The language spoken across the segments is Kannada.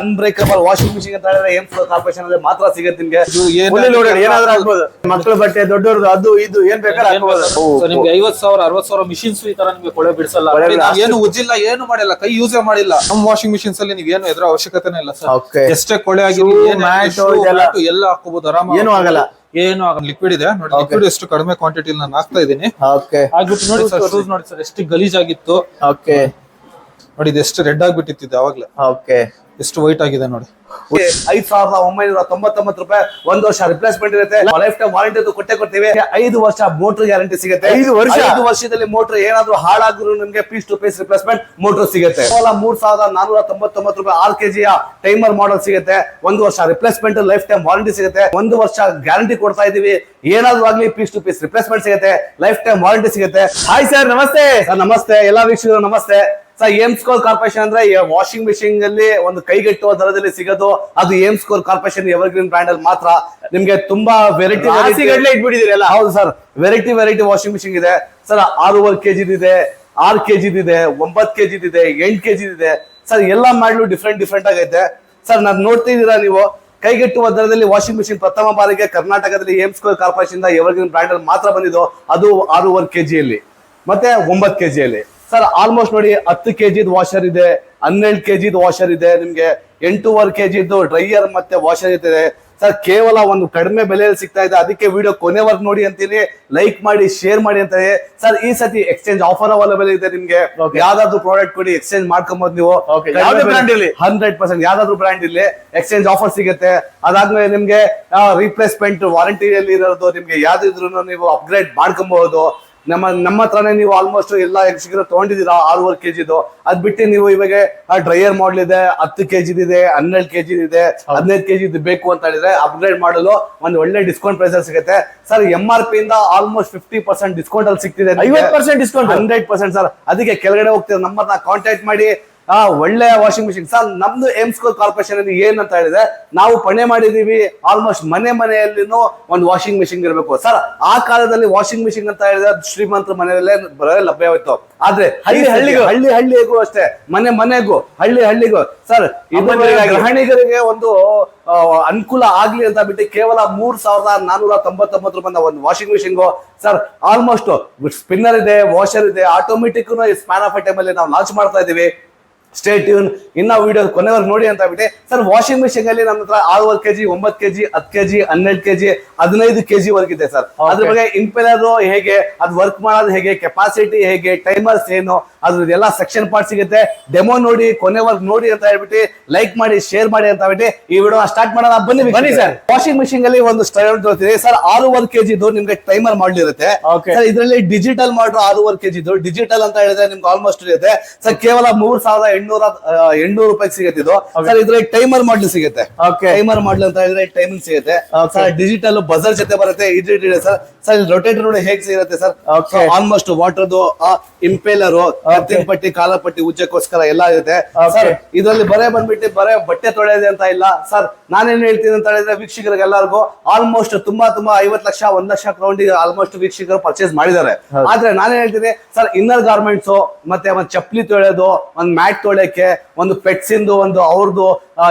ಅನ್ಬ್ರೇಕಬಲ್ ವಾಷಿಂಗ್ ಮಿಷಿನ್ ಅಂತ ಹೇಳಿದ್ರೆ ಏಮ್ ಕಾರ್ಪೊರೇಷನ್ ಅಲ್ಲಿ ಮಾತ್ರ ಸಿಗುತ್ತೆ ನಿಮ್ಗೆ? ಫುಲ್ಲಿ ಏನಾದ್ರೂ ಆಗ್ಬೋದು. ಮಕ್ಕಳ ಬಟ್ಟೆ ದೊಡ್ಡವ್ರದ್ದು ಅದು ಇದು ಏನ್ ಬೇಕಾದ್ರೆ ಹಾಕ್ಬೋದು. ನಿಮ್ಗೆ ಐವತ್ ಸಾವಿರ ಅರವತ್ ಸಾವಿರ ಮಿಷಿನ್ಸ್ ಈ ತರ ನಿಮ್ಗೆ ಕೊಳೆ ಬಿಡಿಸಲ್ಲ. ಕೊಳೆ. ಏನು ಉಜ್ಜಿಲ್ಲ ಏನು ಮಾಡಿಲ್ಲ ಕೈ ಯೂಸೇ ಮಾಡಿಲ್ಲ. ನಮ್ಮ ವಾಷಿಂಗ್ ಮಿಷಿನ್ಸ್ ಅಲ್ಲಿ ನೀವ್ ಏನು ಎದುರ ಅವಶ್ಯಕತೆನೇ ಇಲ್ಲ ಸರ್. Okay. ಎಷ್ಟೇ ಕೊಳೆ ಆಗಿರ್ಬೋದು Shoe, mat, ಇದೆಲ್ಲ. ಎಲ್ಲ ಹಾಕೋಬಹುದು ಆರಾಮ ಏನು ಆಗಲ್ಲ. ಏನು ಆಗಲ್ಲ. ಲಿಕ್ವಿಡ್ ಇದೆ. ನೋಡಿ ಲಿಕ್ವಿಡ್ ಎಷ್ಟು ಕಡಿಮೆ ಕ್ವಾಂಟಿಟಿ ನಾನು ಹಾಕ್ತಾ ಇದೀನಿ ಓಕೆ ಆಗ್ಬಿಟ್ಟು ನೋಡಿ ಸರ್ ಶೂಸ್ ನೋಡಿ ಸರ್ ಎಷ್ಟು ಗಲೀಜಾಗಿತ್ತು. ಓಕೆ ನೋಡಿ ಇದು ಎಷ್ಟು ರೆಡ್ ಆಗ್ಬಿಟ್ಟಿತ್ತು ಅವಾಗ್ಲೇ ಓಕೆ ಎಷ್ಟು ವೈಟ್ ಆಗಿದೆ ನೋಡಿ. ಐದ್ ಸಾವಿರದ ಒಂಬೈನೂರ ತೊಂಬತ್ತೊಂಬತ್ತು ರೂಪಾಯಿ ಒಂದ್ ವರ್ಷ ರಿಪ್ಲೇಸ್ಮೆಂಟ್ ಇರುತ್ತೆ. ಲೈಫ್ ಟೈಮ್ ವಾರಂಟಿ ಕೊಟ್ಟೆ ಕೊಡ್ತೀವಿ. ಐದು ವರ್ಷ ಮೋಟರ್ ಗ್ಯಾರಂಟಿ ಸಿಗುತ್ತೆ. ಐದು ವರ್ಷ? ಐದು ವರ್ಷದಲ್ಲಿ ಮೋಟರ್ ಏನಾದ್ರೂ ಹಾಳಾದ್ರು ನಿಮ್ಗೆ piece to piece replacement motor ಸಿಗುತ್ತೆ. ಕೇವಲ ಮೂರ್ ಸಾವಿರದ ನಾನೂರ ತೊಂಬತ್ತೊಂಬತ್ತು ರೂಪಾಯಿ ಆರ್ ಕೆಜಿಯ ಟೈಮರ್ ಮಾಡಲ್ ಸಿಗುತ್ತೆ. ಒಂದು ವರ್ಷ ರಿಪ್ಲೇಸ್ಮೆಂಟ್ ಲೈಫ್ ಟೈಮ್ ವಾರಂಟಿ ಸಿಗುತ್ತೆ. ಒಂದು ವರ್ಷ ಗ್ಯಾರಂಟಿ ಕೊಡ್ತಾ ಇದೀವಿ ಏನಾದ್ರು ಆಗ್ಲಿ ಪೀಸ್ ಟು ಪೀಸ್ ರಿಪ್ಲೇಸ್ಮೆಂಟ್ ಸಿಗುತ್ತೆ. ಲೈಫ್ ಟೈಮ್ ವಾರಂಟಿ ಸಿಗುತ್ತೆ. ಹಾಯ್ ಸರ್ ನಮಸ್ತೆ. ಸರ್ ನಮಸ್ತೆ. ಎಲ್ಲಾ ವೀಕ್ಷಕರು ನಮಸ್ತೆ. ಸರ್ ಏಮ್ಸ್ಕೋಲ್ ಕಾರ್ಪೊರೇಷನ್ ಅಂದ್ರೆ ವಾಷಿಂಗ್ ಮಿಷಿನ್ ಅಲ್ಲಿ ಒಂದು ಕೈಗೆಟ್ಟುವ ದರದಲ್ಲಿ ಸಿಗೋದು ಅದು Aims Core corporation evergreen brand ಅಲ್ಲಿ ಮಾತ್ರ. ನಿಮ್ಗೆ ತುಂಬಾ ವೆರೈಟಿ ಇಟ್ಬಿಟ್ಟಿದ್ದೀರಿ ಅಲ್ಲ ಹೌದು sir. Variety variety washing machine ಇದೆ. ಸರ್ ಆರೂವರೆ ಕೆಜಿ ಇದೆ ಆರ್ ಕೆಜಿ ಇದೆ ಒಂಬತ್ ಕೆಜಿ ಇದೆ ಎಂಟ್ ಕೆಜಿ ಇದೆ. ಸರ್ ಎಲ್ಲ ಮಾಡಲು ಡಿಫ್ರೆಂಟ್ ಡಿಫ್ರೆಂಟ್ ಆಗೈತೆ. ಸರ್ ನಾನು ನೋಡ್ತಿದ್ದೀರಾ ನೀವು? ಕೈಗೆಟ್ಟುವ ದರದಲ್ಲಿ ವಾಷಿಂಗ್ ಮಿಷಿನ್ ಪ್ರಥಮ ಬಾರಿಗೆ ಕರ್ನಾಟಕದಲ್ಲಿ Aims Core corporation evergreen brand ಅಲ್ಲಿ ಮಾತ್ರ ಬಂದಿದ್ದು ಅದು ಆರೂವರೆ ಕೆಜಿಯಲ್ಲಿ ಮತ್ತೆ ಒಂಬತ್ ಕೆಜಿಯಲ್ಲಿ ಸರ್ ಆಲ್ಮೋಸ್ಟ್ ನೋಡಿ ಹತ್ತು ಕೆ ಜಿದ್ ವಾಷರ್ ಇದೆ ಹನ್ನೆರಡು ಕೆ ಜಿದ್ ವಾಷರ್ ಇದೆ ನಿಮ್ಗೆ ಎಂಟೂವರೆ ಕೆಜಿದ್ದು ಡ್ರೈಯರ್ ಮತ್ತೆ ವಾಷರ್ ಇದೆ. ಸರ್ ಕೇವಲ ಒಂದು ಕಡಿಮೆ ಬೆಲೆಯಲ್ಲಿ ಸಿಗ್ತಾ ಇದೆ. ಅದಕ್ಕೆ ವಿಡಿಯೋ ಕೊನೆವರೆಗೂ ನೋಡಿ ಅಂತೀನಿ. ಲೈಕ್ ಮಾಡಿ ಶೇರ್ ಮಾಡಿ ಅಂತ ಸರ್ ಈ ಸತಿ ಎಕ್ಸ್ಚೇಂಜ್ ಆಫರ್ ಅವೈಲೇಬಲ್ ಇದೆ ನಿಮ್ಗೆ. ಯಾವ್ದಾದ್ರು ಪ್ರಾಡಕ್ಟ್ ಕೊಡಿ ಎಕ್ಸ್ಚೇಂಜ್ ಮಾಡ್ಕೊಂಬೋದು ನೀವು. ಹಂಡ್ರೆಡ್ ಪರ್ಸೆಂಟ್ ಯಾವ್ದಾದ್ರು ಬ್ರ್ಯಾಂಡ್ ಇಲ್ಲಿ ಎಕ್ಸ್ಚೇಂಜ್ ಆಫರ್ ಸಿಗುತ್ತೆ. ಅದಾದ್ಮೇಲೆ ನಿಮ್ಗೆ ರಿಪ್ಲೇಸ್ಮೆಂಟ್ ವಾರಂಟಿಯಲ್ಲಿ ಇರೋದು ನಿಮ್ಗೆ ಯಾವ್ದಿದ್ರು ನೀವು ಅಪ್ಗ್ರೇಡ್ ಮಾಡ್ಕೊಬಹುದು ನಮ್ಮ ನಮ್ಮ ಹತ್ರನೇ ನೀವು ಆಲ್ಮೋಸ್ಟ್ ಎಲ್ಲ ಶೀಘ್ರ ತಗೊಂಡಿದ್ದೀರಾ ಆರೂವರೆ ಕೆಜಿದು ಅದ್ ಬಿಟ್ಟು ನೀವು ಇವಾಗ ಡ್ರೈಯರ್ ಮಾಡಲ್ ಇದೆ ಹತ್ತು ಕೆಜಿ ಇದೆ ಹನ್ನೆರಡು ಕೆಜಿ ಇದೆ ಹದಿನೈದು ಕೆ ಕೆಜಿ ಬೇಕು ಅಂತ ಹೇಳಿದ್ರೆ ಅಪ್ಗ್ರೇಡ್ ಮಾಡಲು ಒಂದು ಒಳ್ಳೆ ಡಿಸ್ಕೌಂಟ್ ಪ್ರೈಸ್ ಸಿಗುತ್ತೆ. ಸರ್ ಎಂ ಆರ್ ಪಿ ಇಂದ ಆಲ್ಮೋಸ್ಟ್ ಫಿಫ್ಟಿ ಪರ್ಸೆಂಟ್ ಡಿಸ್ಕೌಂಟ್ ಅಲ್ಲಿ ಸಿಗ್ತಿದೆ ಐವತ್ತು percent discount hundred percent sir ಅದಕ್ಕೆ ಕೆಳಗಡೆ ಹೋಗ್ತೀರ ನಂಬರ್ನ ಕಾಂಟ್ಯಾಕ್ಟ್ ಮಾಡಿ. ಆ ಒಳ್ಳೆ ವಾಷಿಂಗ್ ಮಿಷಿನ್ ಸರ್ ನಮ್ದು ಎಮ್ಸ್ ಸ್ಕೋರ್ ಕಾರ್ಪೊರೇಷನ್ ಅಲ್ಲಿ ಏನಂತ ಅಂತ ಹೇಳಿದ್ರೆ ನಾವು ಪಣೆ ಮಾಡಿದೀವಿ ಆಲ್ಮೋಸ್ಟ್ ಮನೆ ಮನೆಯಲ್ಲಿನೂ ಒಂದು ವಾಷಿಂಗ್ ಮಿಷಿನ್ ಇರಬೇಕು. ಸರ್ ಆ ಕಾಲದಲ್ಲಿ ವಾಷಿಂಗ್ ಮಿಷಿನ್ ಅಂತ ಹೇಳಿದ್ರೆ ಶ್ರೀಮಂತರ ಮನೆಯಲ್ಲೇ ಬರೋ ಲಭ್ಯವಿತ್ತು. ಆದ್ರೆ ಹಳ್ಳಿ ಹಳ್ಳಿಗೂ. ಹಳ್ಳಿ ಹಳ್ಳಿಗೂ ಅಷ್ಟೇ ಮನೆ ಮನೆಗೂ ಹಳ್ಳಿ ಹಳ್ಳಿಗೂ. ಸರ್ ಗ್ರಹಣಿಗರಿಗೆ ಒಂದು ಅನುಕೂಲ ಆಗ್ಲಿ ಅಂತ ಬಿಟ್ಟು ಕೇವಲ ಮೂರ್ ಸಾವಿರದ ನಾನೂರ ತೊಂಬತ್ತೊಂಬತ್ತು ರೂಪಾಯಿ ಒಂದು washing machine sir almost spinner ಇದೆ ವಾಷರ್ ಇದೆ ಆಟೋಮೆಟಿಕ್ ಸ್ಪ್ಯಾನ್ ಆಫ್ ಟೈಮ್ ಅಲ್ಲಿ ನಾವು ಲಾಂಚ್ ಮಾಡ್ತಾ ಇದೀವಿ ಸ್ಟೇಟ್ ಟ್ಯೂನ್ ಇನ್ನ ವಿಡಿಯೋ ಕೊನೆವರೆಗೆ ನೋಡಿ ಅಂತ ಬಿಟ್ಟು ಸರ್ ವಾಷಿಂಗ್ ಮಿಷಿನ್ ಅಲ್ಲಿ ನಮ್ಮ ಹತ್ರ ಆರೂವರೆ ಕೆಜಿ ಒಂಬತ್ತು ಕೆಜಿ ಹತ್ತು ಕೆಜಿ ಹನ್ನೆರಡು ಕೆಜಿ ಹದಿನೈದು ಕೆಜಿ ವರ್ಗಿದೆ ಸರ್ ಅದ್ರ ಬಗ್ಗೆ ಇಂಪೆಲರ್ ಹೇಗೆ ಅದು ವರ್ಕ್ ಮಾಡೋದು ಹೇಗೆ ಕೆಪಾಸಿಟಿ ಹೇಗೆ ಟೈಮರ್ಸ್ ಏನು ಅದ್ರದ್ದು ಎಲ್ಲ ಸೆಕ್ಷನ್ ಪಾರ್ಟ್ ಸಿಗುತ್ತೆ. ಡೆಮೋ ನೋಡಿ ಕೊನೆವರೆಗೆ ನೋಡಿ ಅಂತ ಹೇಳ್ಬಿಟ್ಟು ಲೈಕ್ ಮಾಡಿ ಶೇರ್ ಮಾಡಿ ಅಂತ ಬಿಟ್ಟು ಈ ವಿಡಿಯೋ ಸ್ಟಾರ್ಟ್ ಮಾಡೋಣ. ಬನ್ನಿ ಬನ್ನಿ ಸರ್ ವಾಷಿಂಗ್ ಮಿಷಿನ್ ಅಲ್ಲಿ ಒಂದು ಸ್ಟೈಲ್ ತೋರಿಸ್ತೀವಿ ಸರ್ ಆರೂವರೆ ಕೆಜಿ ನಿಮ್ಗೆ ಟೈಮರ್ ಮಾಡಲಿರುತ್ತೆ. ಸರ್ ಇದರಲ್ಲಿ ಡಿಜಿಟಲ್ ಮಾಡ್ರು ಆರೂವರೆ ಕೆಜಿ ಡಿಜಿಟಲ್ ಅಂತ ಹೇಳಿದ್ರೆ ನಿಮ್ಗೆ ಆಲ್ಮೋಸ್ಟ್ ಇರುತ್ತೆ. ಸರ್ ಕೇವಲ ಮೂರ್ ಸಾವಿರದ ಎಂಟ್ನೂರ ಎಂಟ್ನೂರು ರೂಪಾಯಿ ಸಿಗುತ್ತೆ ಇದು. ಸರ್ ಇದ್ರಲ್ಲಿ ಟೈಮರ್ ಮಾಡ್ಲಿ ಸಿಗುತ್ತೆ. ಟೈಮರ್ ಮಾಡ್ಲಿ ಅಂತ ಹೇಳಿದ್ರೆ ಟೈಮಿಂಗ್ ಸಿಗುತ್ತೆ. ಸರ್ ಡಿಜಿಟಲ್ ಬಜರ್ ಜೊತೆ ಬರುತ್ತೆ. ಇದ್ರೆ ಇದೆ ಸರ್. ಸರ್ ರೊಟೇಟರ್ ನೋಡಿ ಹೇಗೆ ಸಿಗುತ್ತೆ ಸರ್ ಆಲ್ಮೋಸ್ಟ್ ವಾಟರ್ದು ಇಂಪೇಲರ್ ಕತ್ತಿನ ಪಟ್ಟಿ ಕಾಲ ಪಟ್ಟಿ ಉಜ್ಜಕ್ಕೋಸ್ಕರ ಎಲ್ಲ ಇರುತ್ತೆ. ಸರ್ ಇದರಲ್ಲಿ ಬರೇ ಬಂದ್ಬಿಟ್ಟು ಬರೇ ಬಟ್ಟೆ ತೊಳೆಯೋದೆ ಅಂತ ಇಲ್ಲ. ಸರ್ ನಾನೇನ್ ಹೇಳ್ತೀನಿ ಅಂತ ಹೇಳಿದ್ರೆ ವೀಕ್ಷಕರಿಗೆ ಎಲ್ಲರಿಗೂ ಆಲ್ಮೋಸ್ಟ್ ತುಂಬಾ ತುಂಬಾ ಐವತ್ ಲಕ್ಷ ಒಂದ್ ಲಕ್ಷ ಕ್ರೌಂಡ್ ಆಲ್ಮೋಸ್ಟ್ ವೀಕ್ಷಕರು ಪರ್ಚೇಸ್ ಮಾಡಿದ್ದಾರೆ. ಆದ್ರೆ ನಾನೇನ್ ಹೇಳ್ತೀನಿ ಸರ್ ಇನ್ನರ್ ಗಾರ್ಮೆಂಟ್ಸ್ ಮತ್ತೆ ಒಂದ್ ಚಪ್ಪಲಿ ತೊಳೆಯೋದು ಒಂದ್ ಮ್ಯಾಟ್ ತೊಳೆಯಕ್ಕೆ ಒಂದು ಪೆಟ್ಸ್ ಇಂದು ಒಂದು ಅವ್ರದ್ದು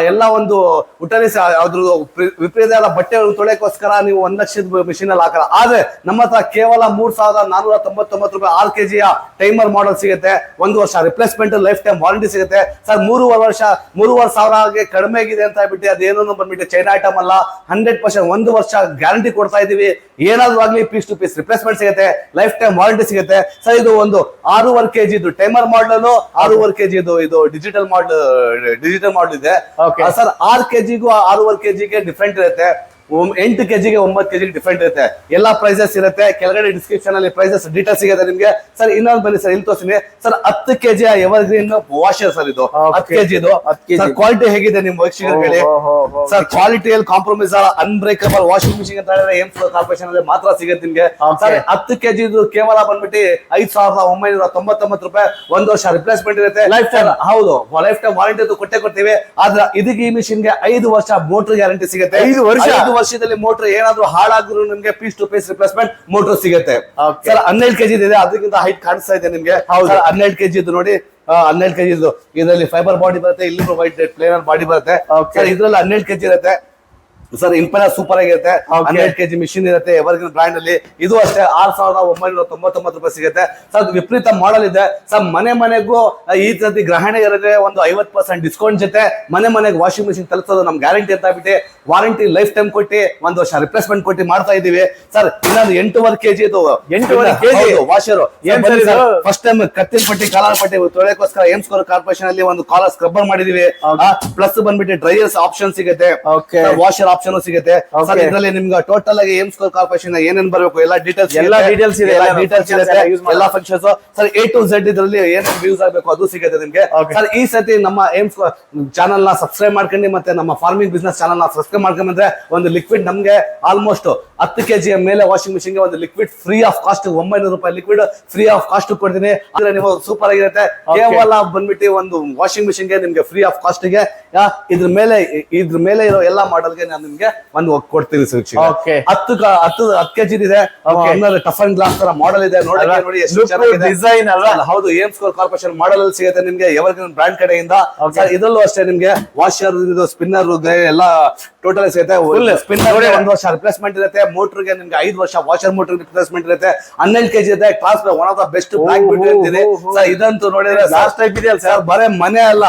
ಎಲ್ಲ ಒಂದು ಉಟನಿಸ್ ಅದ್ರದ್ದು ಪ್ರಿ- ವಿಪರೀತ ಬಟ್ಟೆ ತೊಳೆಯಕ್ಕೋಸ್ಕರ ನೀವು ಒಂದ್ ಲಕ್ಷದ ಮಿಷಿನ್ ಅಲ್ಲಿ ಹಾಕಲ್ಲ. ಆದ್ರೆ ನಮ್ಮ ಹತ್ರ ಕೇವಲ ಮೂರ್ ಸಾವಿರದ ನಾನೂರ ತೊಂಬತ್ತೊಂಬತ್ತು ರೂಪಾಯಿ ಆರ್ ಕೆಜಿಯ ಟೈಮರ್ ಮಾಡಲ್ ಸಿಗುತ್ತೆ. ಒಂದು ವರ್ಷ ರಿಪ್ಲೇಸ್ಮೆಂಟ್ ಲೈಫ್ ಟೈಮ್ ವಾರಂಟಿ ಸಿಗುತ್ತೆ. ಸರ್ ಮೂರುವರೆ ವರ್ಷ ಮೂರುವರೆ ಸಾವಿರಗೆ ಕಡಿಮೆ ಆಗಿದೆ ಅಂತ ಹೇಳ್ಬಿಟ್ಟು ಅದೇನೋ ಬಂದ್ಬಿಟ್ಟು ಚೈನಾ ಐಟಮ್ ಅಲ್ಲ. ಹಂಡ್ರೆಡ್ ಪರ್ಸೆಂಟ್ ಒಂದು ವರ್ಷ ಗ್ಯಾರಂಟಿ ಕೊಡ್ತಾ ಇದೀವಿ ಏನಾದ್ರೂ ಆಗ್ಲಿ ಪೀಸ್ ಟು ಪೀಸ್ ರಿಪ್ಲೇಸ್ಮೆಂಟ್ ಸಿಗುತ್ತೆ ಲೈಫ್ ಟೈಮ್ ವಾರಂಟಿ ಸಿಗುತ್ತೆ. ಸರ್ ಇದು ಒಂದು ಆರೂವರೆ ಕೆಜಿ ಇದು ಟೈಮರ್ ಮಾಡಲ್ ಆರೂವರೆ ಕೆಜಿ ಇದು ಇದು ಡಿಜಿಟಲ್ ಮಾಡಲ್ ಡಿಜಿಟಲ್ ಮಾಡಲ್ ಇದೆ. ಸರ್ ಆರ್ ಕೆಜಿಗೂ ಆರೂವರೆ ಕೆಜಿಗೆ ಡಿಫ್ರೆಂಟ್ ಇರುತ್ತೆ. ಎಂಟು ಕೆಜಿಗೆ ಒಂಬತ್ತು ಕೆಜಿಗೆ ಡಿಫ್ರೆಂಟ್ ಇರುತ್ತೆ. ಎಲ್ಲಾ ಪ್ರೈಸಸ್ ಇರುತ್ತೆ. ಕೆಳಗಡೆ ಡಿಸ್ಕ್ರಿಪ್ಷನ್ ಅಲ್ಲಿ ಪ್ರೈಸಸ್ ಡೀಟೇಲ್ ಸಿಗುತ್ತೆ ನಿಮ್ಗೆ. ಸರ್ ಇನ್ನೊಂದು ಬನ್ನಿ ಸರ್ ಇಲ್ಲಿ ತೋರಿಸ್ತೀನಿ. ಸರ್ ಹತ್ತು KG ever green washer sir ಇದು. ಹತ್ತು ಕೆಜಿ. ಇದು. ಸರ್ ಕ್ವಾಲಿಟಿ ಹೇಗಿದೆ ನಿಮ್ ವೀಕ್ಷಕರಿಗೆ ಸರ್ ಕ್ವಾಲಿಟಿ ಕ್ವಾಲಿಟಿಯಲ್ಲಿ ಕಾಂಪ್ರಮೈಸ್ ಅನ್ಬ್ರೇಕಬಲ್ ವಾಷಿಂಗ್ ಮಿಷಿನ್ ಅಂತ ಹೇಳಿದ್ರೆ ಏಮ್ ಕಾರ್ಪೊರೇಷನ್ ಅಲ್ಲಿ ಮಾತ್ರ ಸಿಗುತ್ತೆ ನಿಮ್ಗೆ. ಸರ್ ಹತ್ತು ಕೆಜಿ ಇದು ಕೇವಲ ಬಂದ್ಬಿಟ್ಟು ಐದ್ ಸಾವಿರದ ಒಂಬೈನೂರ ತೊಂಬತ್ತೊಂಬತ್ತು ರೂಪಾಯಿ ಒಂದು ವರ್ಷ ರಿಪ್ಲೇಸ್ಮೆಂಟ್ ಇರುತ್ತೆ. ಲೈಫ್ ಟೈಮ್ ಹೌದು. ಲೈಫ್ ಟೈಮ್ ವಾರಂಟಿ ಕೊಟ್ಟೆ ಕೊಡ್ತೀವಿ. ಆದ್ರೆ ಇದಕ್ಕೆ ಈ ಮಿಷಿನ್ಗೆ ಐದು ವರ್ಷ ಮೋಟರ್ ಗ್ಯಾರಂಟಿ ಸಿಗುತ್ತೆ. ಐದು ವರ್ಷ? ವರ್ಷದಲ್ಲಿ ಮೋಟರ್ ಏನಾದ್ರೂ ಹಾಳಾದ್ರು ನಿಮ್ಗೆ piece to piece replacement motor ಸಿಗುತ್ತೆ. ಸರ್ ಹನ್ನೆರಡು ಕೆಜಿ ಇದೆ ಅದಕ್ಕಿಂತ ಹೈಟ್ ಕಾಣಿಸ್ತಾ ಇದೆ ನಿಮ್ಗೆ. ಹನ್ನೆರಡು ಕೆಜಿ ಇದು ನೋಡಿ ಹನ್ನೆರಡು ಕೆಜಿ ಇದು ಇದರಲ್ಲಿ ಫೈಬರ್ ಬಾಡಿ ಬರುತ್ತೆ ಇಲ್ಲಿ ವೈಟ್ ಪ್ಲೇನರ್ ಬಾಡಿ ಬರುತ್ತೆ. ಇದ್ರಲ್ಲಿ ಹನ್ನೆರಡು ಕೆಜಿ ಇರುತ್ತೆ. ಸರ್ ಇಂಪೆಲ್ಲ ಸೂಪರ್ ಆಗಿರುತ್ತೆ. ಹನ್ನೆರಡು ಕೆಜಿ ಮಿಷಿನ್ ಇರುತ್ತೆ ಎವರ್ಗಿನ್ ಬ್ರ್ಯಾಂಡ್ ಅಲ್ಲಿ ಇದು ಅಷ್ಟೇ ಆರ್ ಸಾವಿರದ ಒಂಬೈನೂರ ತೊಂಬತ್ತೊಂಬತ್ತು ರೂಪಾಯಿ ಸಿಗುತ್ತೆ ಸರ್ ವಿಪರೀತ ಮಾಡಲ್ ಇದೆ ಸರ್ ಮನೆ ಮನೆಗೂ ಈ ಈ ಸತಿ ಇರುತ್ತೆ ಒಂದು ಐವತ್ ಪರ್ಸೆಂಟ್ ಡಿಸ್ಕೌಂಟ್ ಜೊತೆ ಮನೆ ಮನೆಗೆ ವಾಷಿಂಗ್ ಮಿಷಿನ್ ತಲುಪಿಸೋದು ನಮ್ ಗ್ಯಾರಂಟಿ ಅಂತ ಬಿಟ್ಟು ವಾರಂಟಿ ಲೈಫ್ ಟೈಮ್ ಕೊಟ್ಟು ಒಂದು ವರ್ಷ ರಿಪ್ಲೇಸ್ಮೆಂಟ್ ಕೊಟ್ಟು ಮಾಡ್ತಾ ಇದೀವಿ ಸರ್ ಇನ್ನೊಂದು ಎಂಟೂವರೆ ಕೆಜಿ ಇದು ಎಂಟೂವರೆ kg? ವಾಷರ್? ಫಸ್ಟ್ ಟೈಮ್ ಕತ್ತಿನ ಪಟ್ಟಿ ಕಾಲರ್ ಪಟ್ಟಿ ತೊಳೆಕೋಸ್ಕರ ಸ್ಕೋರ್ ಕಾರ್ಪೊರೇಷನ್ ಅಲ್ಲಿ ಒಂದು ಕಾಲರ್ ಸ್ಕ್ರಬ್ಬರ್ ಮಾಡಿದೀವಿ. ಪ್ಲಸ್ ಬಂದ್ಬಿಟ್ಟು ಡ್ರೈಯರ್ಸ್ ಆಪ್ಷನ್ ಸಿಗುತ್ತೆ. ವಾಷರ್ ಆಪ್ಷನ್ ಸಿಗುತ್ತೆ. ಇದರಲ್ಲಿ ನಿಮ್ಗೆ ಟೋಟಲ್ ಆಗಿ ಏಮ್ಸ್ ಸ್ಕೋರ್ ಕಾರ್ಪೊರೇಷನ್ ಏನೇನ್ ಬರಬೇಕು? ಎಲ್ಲ ಡೀಟೇಲ್ಸ್ ಎಲ್ಲ ಡೀಟೇಲ್ಸ್ ಇದೆ, ಎಲ್ಲ ಡೀಟೇಲ್ಸ್ ಇರುತ್ತೆ ಎಲ್ಲ functions sir A to Z ಇದರಲ್ಲಿ ಏನೇನು ವ್ಯೂಸ್ ಆಗಬೇಕು ಅದು ಸಿಗುತ್ತೆ ನಿಮ್ಗೆ. ಸರ್ ಈ ಸತಿ ನಮ್ಮ ಏಮ್ಸ್ ಚಾನಲ್ನ ಸಬ್ಸ್ಕ್ರೈಬ್ ಮಾಡ್ಕೊಂಡು ಮತ್ತೆ ನಮ್ಮ ಫಾರ್ಮಿಂಗ್ ಬಿಸ್ನೆಸ್ ಚಾನಲ್ನ ಸಬ್ಸ್ಕ್ರೈಬ್ ಮಾಡ್ಕೊಂಡ್ರೆ ಒಂದು ಲಿಕ್ವಿಡ್ ನಮ್ಗೆ ಆಲ್ಮೋಸ್ಟ್ ಹತ್ತು ಕೆಜಿ ಮೇಲೆ ವಾಷಿಂಗ್ ಮಿಷಿನ್ಗೆ ಒಂದು ಲಿಕ್ವಿಡ್ ಫ್ರೀ ಆಫ್ ಕಾಸ್ಟ್ ಒಂಬೈನೂರು ರೂಪಾಯಿ ಲಿಕ್ವಿಡ್ ಫ್ರೀ ಆಫ್ ಕಾಸ್ಟ್ ಕೊಡ್ತೀನಿ. ಅಂದ್ರೆ ನೀವು ಸೂಪರ್ ಆಗಿರುತ್ತೆ. ಕೇವಲ ಬಂದ್ಬಿಟ್ಟು ಒಂದು ವಾಷಿಂಗ್ ಮಿಷಿನ್ಗೆ ನಿಮ್ಗೆ ಫ್ರೀ ಆಫ್ ಕಾಸ್ಟ್ಗೆ ಇದ್ರ ಮೇಲೆ ಇದ್ರ ಮೇಲೆ ಇರೋ ಎಲ್ಲಾ ಮಾಡೆಲ್ಗೆ ನಾನು ನಿಮ್ಗೆ ಒಂದು ಕೊಡ್ತೀನಿ ಸುರಕ್ಷಿತ Okay. ಹತ್ತು ಹತ್ತು ಹತ್ತು ಕೆಜಿ ಇದೆ. ಟಫ್ ಅಂಡ್ ಗ್ಲಾಸ್ ತರ ಮಾಡೆಲ್ ಇದೆ. ನೋಡಕ್ಕೆ ನೋಡಿ design ಅಲ್ವಾ? ಅಲ್ಲ, ಹೌದು ಏಮ್ ಸ್ಕೋರ್ ಕಾರ್ಪೊರೇಷನ್ ಮಾಡೆಲ್ ಅಲ್ಲಿ ಸಿಗುತ್ತೆ ನಿಮ್ಗೆ. ಎವರ್ಗ್ರೀನ್ ಬ್ರಾಂಡ್ ಕಡೆಯಿಂದ. ಇದ್ರಲ್ಲೂ ಅಷ್ಟೇ ನಿಮ್ಗೆ. ವಾಷರ್ ಸ್ಪಿನ್ನರ್ ಎಲ್ಲ ಟೋಟಲ್ ಸಿಗುತ್ತೆ. ಸ್ಪಿನ್ನರ್. ಒಂದು ವರ್ಷ ರಿಪ್ಲೇಸ್ಮೆಂಟ್ ಇರುತ್ತೆ. ಮೋಟರ್ಗೆ ನಿಮ್ಗೆ ಐದು ವರ್ಷ ವಾಷರ್ ಮೋಟರ್ ರಿಪ್ಲೇಸ್ಮೆಂಟ್ ಇರುತ್ತೆ. ಹನ್ನೆರಡು ಕೆಜಿ ಇದೆ. Class one of the best black ಇರ್ತೀನಿ. ಇದಂತೂ ನೋಡಿದ್ರೆ ಲಾಸ್ಟ್ ಟೈಪ್ ಇದೆಯಲ್ಲ ಸರ್ ಬರೇ ಮನೆ ಅಲ್ಲ.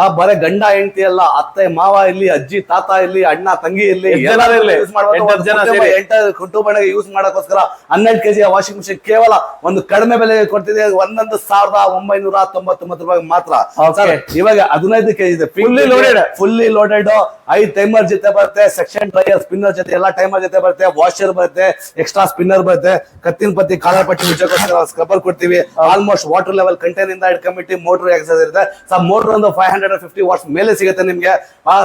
ಆ ಬರೇ ಗಂಡ ಹೆಂಡತಿ ಅಲ್ಲ. ಅತ್ತೆ ಮಾವ ಇಲ್ಲಿ ಅಜ್ಜಿ ತಾತ ಇಲ್ಲಿ ಅಣ್ಣ ತಂಗಿ ಜನ ಎಲ್ಲರೂ ಇರ್ಲಿ? ಜನ ಕುಟುಂಬ ಯೂಸ್ ಮಾಡಕ್ಕೋಸ್ಕರ ಹನ್ನೆರಡು ಕೆಜಿ ವಾಷಿಂಗ್ ಮಿಷಿನ್ ಕೇವಲ ಒಂದು ಕಡಿಮೆ ಬೆಲೆ ಕೊಡ್ತಿದೆ. ಒಂದೊಂದು ಸಾವಿರದ ಒಂಬೈನೂರ ತೊಂಬತ್ತೊಂಬತ್ತು ರೂಪಾಯಿ ಮಾತ್ರ. ಇವಾಗ ಹದಿನೈದು ಕೆಜಿ ಇದೆ. ಫುಲ್ಲಿ ಲೋಡೆಡ್ ಫುಲ್ಲಿ ಲೋಡೆಡ್ ಐದು ಟೈಮರ್ ಜೊತೆ ಬರುತ್ತೆ ಸೆಕ್ಷನ್ ಡ್ರೈಯರ್ ಸ್ಪಿನ್ನರ್ ಜೊತೆ ಎಲ್ಲಾ ಟೈಮರ್ ಜೊತೆ ಬರುತ್ತೆ ವಾಷರ್ ಬರುತ್ತೆ ಎಕ್ಸ್ಟ್ರಾ ಸ್ಪಿನ್ನರ್ ಬರುತ್ತೆ. ಕತ್ತಿನ ಪತ್ತಿ ಕಾಲರ್ ಪಟ್ಟಿ ಮುಚ್ಚೋಕ್ಕೋಸ್ಕರ ಸ್ಕ್ರಬ್ಬರ್ ಕೊಡ್ತೀವಿ. ಆಲ್ಮೋಸ್ಟ್ ವಾಟರ್ ಲೆವೆಲ್ ಕಂಟೈನ್ ಇಂದ ಹಿಡ್ಕೊಂಬಿಟ್ಟು ಮೋಟರ್ ಎಕ್ಸೈಸ್ ಇರುತ್ತೆ. ಸರ್ ಮೋಟರ್ ಒಂದು ಫೈವ್ ಹಂಡ್ರೆಡ್ ಫಿಫ್ಟಿ ವಾಟ್ಸ್ ಮೇಲೆ ಸಿಗುತ್ತೆ ನಿಮ್ಗೆ. ಆ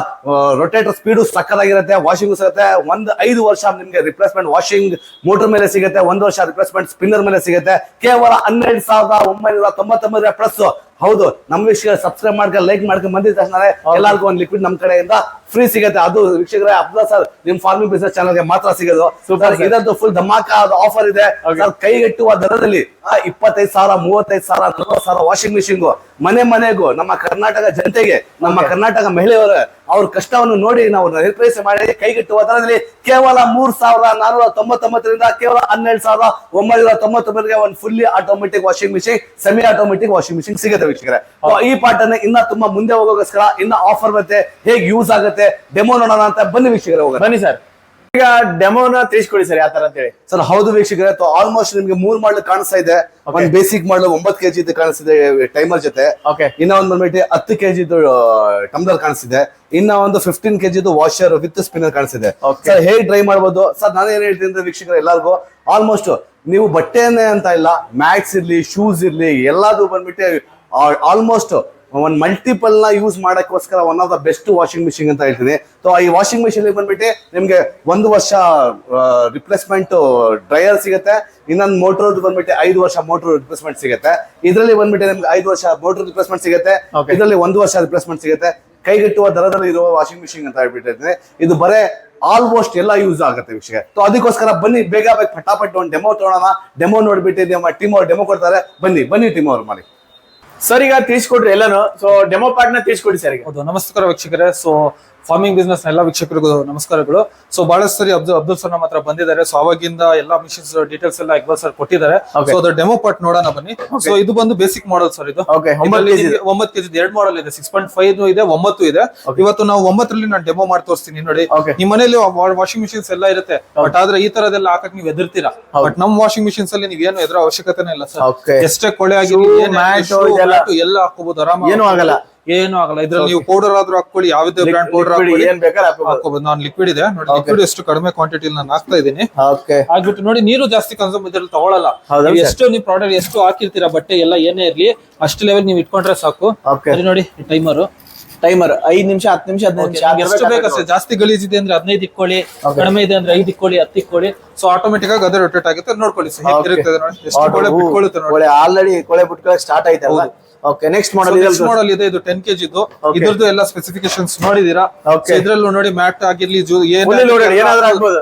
ರೊಟೇಟರ್ ಸ್ಪೀಡು ಸಕ್ಕದಾಗಿರುತ್ತೆ ವಾಷಿಂಗ್ ಸಿಗುತ್ತೆ. ಒಂದ್ ಐದು ವರ್ಷ ನಿಮ್ಗೆ ರಿಪ್ಲೇಸ್ಮೆಂಟ್ ವಾಷಿಂಗ್ ಮೋಟರ್ ಮೇಲೆ ಸಿಗುತ್ತೆ. ಒಂದ್ ವರ್ಷ ರಿಪ್ಲೇಸ್ಮೆಂಟ್ ಸ್ಪಿನ್ನರ್ ಮೇಲೆ ಸಿಗುತ್ತೆ. ಕೇವಲ ಹನ್ನೆರಡು ಸಾವಿರದ ಒಂಬೈನೂರ ತೊಂಬತ್ತೊಂಬತ್ತರ ಪ್ಲಸ್ ಹೌದು ನಮ್ಮ ವೀಕ್ಷಕ ಸಬ್ಸ್ಕ್ರೈಬ್ ಮಾಡ್ಕೊಂಡು ಲೈಕ್ ಮಾಡ್ಕೊಂಡು ಬಂದಿದ ತಕ್ಷಣ ಎಲ್ಲರಿಗೂ ಒಂದು ಲಿಕ್ವಿಡ್ ನಮ್ಮ ಕಡೆಯಿಂದ ಫ್ರೀ ಸಿಗುತ್ತೆ. ಅದು ವೀಕ್ಷಕರ ಅಬ್ದುಲ್ಲಾ ಸರ್ ನಿಮ್ ಫಾರ್ಮಿಂಗ್ ಬಿಸ್ನೆಸ್ ಚಾನಲ್ಗೆ ಮಾತ್ರ ಸಿಗೋದು. ಇದಂತೂ ಫುಲ್ ಧಮಾಕ ಆಫರ್ ಇದೆ. ಕೈಗೆಟ್ಟುವ ದರದಲ್ಲಿ ಇಪ್ಪತ್ತೈದು ಸಾವಿರ ಮೂವತ್ತೈದು ಸಾವಿರ ನಲವತ್ತು ಸಾವಿರ ವಾಷಿಂಗ್ ಮಿಷಿನ್ ಮನೆ ಮನೆಗೂ ನಮ್ಮ ಕರ್ನಾಟಕ ಜನತೆಗೆ ನಮ್ಮ ಕರ್ನಾಟಕ ಮಹಿಳೆಯರ ಅವ್ರ ಕಷ್ಟವನ್ನು ನೋಡಿ ನಾವು ನಿರ್ಪ್ರೈಸ್ ಮಾಡಿ ಕೈಗೆಟ್ಟುವ ದರದಲ್ಲಿ ಕೇವಲ ಮೂರ್ ಸಾವಿರದ ನಾನೂರ ತೊಂಬತ್ತೊಂಬತ್ತರಿಂದ ಕೇವಲ ಹನ್ನೆರಡು ಸಾವಿರದ ಒಂಬೈನೂರ ತೊಂಬತ್ತೊಂಬತ್ತರಿಗೆ ಒಂದು fully automatic washing machine semi automatic washing machine ಸಿಗುತ್ತೆ ವೀಕ್ಷಕರೇ. ಈ ಪಾಠ ಇನ್ನ ತುಂಬಾ ಮುಂದೆ ಹೋಗೋಗೋಸ್ಕರ ಇನ್ನ ಆಫರ್ ಬರುತ್ತೆ ಹೇಗೆ ಯೂಸ್ ಆಗುತ್ತೆ ಡೆಮೋ ನೋಡೋಣ ಅಂತ ಬನ್ನಿ ವೀಕ್ಷಕರೇ ಹೋಗೋಣ. ಬನ್ನಿ ಸರ್. ಈಗ ಡೆಮೋನ ತಿಳಿಸ್ಕೊಡಿ ಸರ್ ಯಾತರ ಅಂತ ಹೇಳಿ. ಸರ್ ಹೌದು ವೀಕ್ಷಕರೇ ಆಲ್ಮೋಸ್ಟ್ ನಿಮ್ಗೆ ಮೂರ್ ಮಾಡಲ್ ಕಾಣಿಸ್ತಾ ಇದೆ. ಒಂದ್ ಬೇಸಿಕ್ ಮಾಡಲ್ ಒಂಬತ್ತು ಕೆಜಿ ಇದು ಕಾಣಿಸ್ತಿದೆ ಟೈಮರ್ ಜೊತೆ ಇನ್ನ ಒಂದ್ ಬಂದ್ಬಿಟ್ಟು ಹತ್ತು ಕೆಜಿ ಟಮ್ಲರ್ ಕಾಣಿಸ್ತಿದೆ ಇನ್ನ ಒಂದು fifteen KG washer with spinner ಕಾಣಿಸ್ತಿದೆ. ಸರ್ ಹೇಗ್ ಡ್ರೈ ಮಾಡ್ಬೋದು? ಸರ್ ನಾನು ಏನ್ ಹೇಳ್ತೀನಿ ಅಂದ್ರೆ ವೀಕ್ಷಕರು ಎಲ್ಲರಿಗೂ ಆಲ್ಮೋಸ್ಟ್ ನೀವು ಬಟ್ಟೆನೇ ಅಂತ ಇಲ್ಲ ಮ್ಯಾಟ್ಸ್ ಇರ್ಲಿ ಶೂಸ್ ಇರ್ಲಿ ಎಲ್ಲಾದ್ರೂ ಬಂದ್ಬಿಟ್ಟು ಆಲ್ಮೋಸ್ಟ್ ಒಂದು ಮಲ್ಟಿಪಲ್ನ ಯೂಸ್ ಮಾಡೋಕ್ಕೋಸ್ಕರ one of the best washing machine ಅಂತ ಹೇಳ್ತೀನಿ. ಸೊ ಈ ವಾಷಿಂಗ್ ಮಿಷಿನ್ ಬಂದ್ಬಿಟ್ಟು ನಿಮ್ಗೆ ಒಂದು ವರ್ಷ ರಿಪ್ಲೇಸ್ಮೆಂಟ್ ಡ್ರೈಯರ್ ಸಿಗುತ್ತೆ. ಇನ್ನೊಂದು ಮೋಟರ್ ಬಂದ್ಬಿಟ್ಟು ಐದು ವರ್ಷ ಮೋಟರ್ ರಿಪ್ಲೇಸ್ಮೆಂಟ್ ಸಿಗುತ್ತೆ. ಇದರಲ್ಲಿ ಬಂದ್ಬಿಟ್ಟು ನಿಮ್ಗೆ ಐದು ವರ್ಷ ಮೋಟರ್ ರಿಪ್ಲೇಸ್ಮೆಂಟ್ ಸಿಗುತ್ತೆ. ಇದರಲ್ಲಿ ಒಂದು ವರ್ಷ ರಿಪ್ಲೇಸ್ಮೆಂಟ್ ಸಿಗುತ್ತೆ. ಕೈಗೆಟ್ಟುವ ದರದಲ್ಲಿ ಇರುವ ವಾಷಿಂಗ್ ಮಿಷಿನ್ ಅಂತ ಹೇಳ್ಬಿಟ್ಟಿರ್ತೀನಿ ಇದು ಬರೇ ಆಲ್ಮೋಸ್ಟ್ ಎಲ್ಲ ಯೂಸ್ ಆಗುತ್ತೆ ವಿಷಯ ಸೊ ಅದಕ್ಕೋಸ್ಕರ ಬನ್ನಿ ಬೇಗ ಬೇಗ ಪಟಾಪಟ್ ಒಂದು ಡೆಮೋ ತಗೊಳ್ಳೋಣ ಡೆಮೋ ನೋಡ್ಬಿಟ್ಟು ನಮ್ಮ ಟೀಮ್ ಅವ್ರು ಡೆಮೋ ಕೊಡ್ತಾರೆ. ಬನ್ನಿ ಬನ್ನಿ ಟೀಮ್ ಅವ್ರು ಮಾಡಿ. ಸರ್ ಈಗ ತಿಳಿಸ್ಕೊಡ್ರಿ ಎಲ್ಲಾನು. ಸೊ ಡೆಮೋ ಪಾರ್ಟ್ನ ತಿಳಿಸ್ಕೊಡಿ ಸರ್ ಹೌದು ನಮಸ್ಕಾರ ವೀಕ್ಷಕರೇ. ಸೊ ಫಾರ್ಮಿಂಗ್ ಬಿಸ್ನೆಸ್ ಎಲ್ಲ ವೀಕ್ಷಕರಿಗೂ ನಮಸ್ಕಾರಗಳು. ಸೊ ಬಹಳಷ್ಟು ಸರಿ ಅಬ್ದುಲ್ ಅಬ್ದುಲ್ ಸರ್ ನಮ್ಮ ಹತ್ರ ಬಂದಿದ್ದಾರೆ. ಸೊ ಅವಾಗಿಂದ ಎಲ್ಲಾ ಮಿಷನ್ಸ್ ಡೀಟೇಲ್ಸ್ ಎಲ್ಲ ಇಕ್ಬಾಲ್ ಸರ್ ಕೊಟ್ಟಿದ್ದಾರೆ. ಸೊ ಅದ್ರ ಡೆಮೋ ಪಾರ್ಟ್ ನೋಡೋಣ ಬನ್ನಿ. ಸೊ ಇದು ಬಂದು ಬೇಸಿಕ್ ಮಾಡಲ್ ಸರ್ ಇದು. ಒಂಬತ್ತು ಕೆಜಿ ಎರಡು ಮಾಡಲ್ ಇದೆ. ಸಿಕ್ಸ್ ಪಾಯಿಂಟ್ ಫೈವ್ ಇದೆ ಒಂಬತ್ತು ಇದೆ. ಇವತ್ತು ನಾವು ಒಂಬತ್ತರಲ್ಲಿ ನಾನು ಡೆಮೋ ಮಾಡಿ ತೋರಿಸ್ತೀನಿ ನೋಡಿ. ನಿಮ್ಮ ಮನೇಲಿ ವಾಷಿಂಗ್ ಮಿಷಿನ್ಸ್ ಎಲ್ಲ ಇರುತ್ತೆ. ಬಟ್ ಆದ್ರೆ ಈ ತರದೆಲ್ಲ ಹಾಕಕ್ ನೀವು ಎದುರ್ತೀರಾ ಬಟ್ ನಮ್ ವಾಷಿಂಗ್ ಮಿಷಿನ್ಸ್ ಅಲ್ಲಿ ನೀವ್ ಏನು ಎದುರ ಅವಶ್ಯಕತೆನೇ ಇಲ್ಲ ಸರ್. ಎಷ್ಟೇ ಕೊಳೆ ಆಗಿರ್ಲಿ mat ಎಲ್ಲ ಹಾಕೋಬಹುದು ಆರಾಮ ಏನು ಆಗಲ್ಲ. ಏನು ಆಗಲ್ಲ. ಇದ್ರಲ್ಲಿ ನೀವು ಪೌಡರ್ ಆದ್ರೂ ಹಾಕೊಳ್ಳಿ ಯಾವ್ದೇ ಬ್ರಾಂಡ್ ಪೌಡರ್ ಹಾಕೊಳ್ಳಿ ಏನ್ ಬೇಕಾದ್ರೆ ಹಾಕೋಬಹುದು ಹಾಕೋಬಹುದು ನಾನು ಲಿಕ್ವಿಡ್ ಇದೆ. ನೋಡಿ ಲಿಕ್ವಿಡ್ ಎಷ್ಟು ಕಡಿಮೆ ಕ್ವಾಂಟಿಟಿ ನಾನು ಹಾಕ್ತಾ ಇದೀನಿ ಆಗ್ಬಿಟ್ಟು ನೋಡಿ ನೀರು ಜಾಸ್ತಿ ಕನ್ಸೂಮ್ ಇದ್ರಲ್ಲಿ ತಗೊಳಲ್ಲ? ಎಷ್ಟು ನೀವು ಪ್ರಾಡಕ್ಟ್ ಎಷ್ಟು ಹಾಕಿರ್ತೀರಾ ಬಟ್ಟೆ ಎಲ್ಲ ಏನೇ ಇರ್ಲಿ ಅಷ್ಟು ಲೆವೆಲ್ ನೀವು ಇಟ್ಕೊಂಡ್ರೆ ಸಾಕು. ನೋಡಿ ಟೈಮರ್ ಟೈಮರ್ ಐದ್ ನಿಮಿಷ ಹತ್ತು ನಿಮಿಷ ಹದಿನೈದು ನಿಮಿಷ ಎಷ್ಟು ಬೇಕಷ್ಟೇ ಜಾಸ್ತಿ ಗಲೀಜಿದೆ ಅಂದ್ರೆ ಹದಿನೈದು ಇಕ್ಕೊಳ್ಳಿ ಕಡಿಮೆ ಇದೆ ಅಂದ್ರೆ ಐದು ಇಕ್ಕೊಳ್ಳಿ ಹತ್ತು ಇಕ್ಕೊಳ್ಳಿ ಸೊ ಆಟೋಮೆಟಿಕ್ ಆಗಿ ಅದೇ ರೊಟೇಟ್ ಆಗುತ್ತೆ. ನೋಡ್ಕೊಳ್ಳಿ sir. ಹೇಗ್ Okay. ನೋಡಿ ಎಷ್ಟು ಕೊಳೆ ಬಿಟ್ಕೊಳ್ಳುತ್ತೆ ನೋಡಿ ಕೊಳೆ ಆಲ್ರೆಡಿ ಕೊಳೆ ಬಿಟ್ಕೊಳ್ಳೋಕೆ ಸ್ಟಾರ್ಟ್ ಆಯ್ತಲ್ಲ ಓಕೆ ನೆಕ್ಸ್ಟ್ ಮಾಡಲ್ ಇದೆ ಮಾಡಲ್ ಇದೆ ಇದು ಟೆನ್ ಕೆಜಿ ಇದು. ಇದ್ರದ್ದು ಎಲ್ಲ ಸ್ಪೆಸಿಫಿಕೇಶನ್ಸ್ ನೋಡಿದೀರಾ. ಇದ್ರಲ್ಲೂ ನೋಡಿ ಮ್ಯಾಟ್ ಆಗಿರ್ಲಿ ಏನಾದ್ರೂ ಆಗ್ಬೋದು.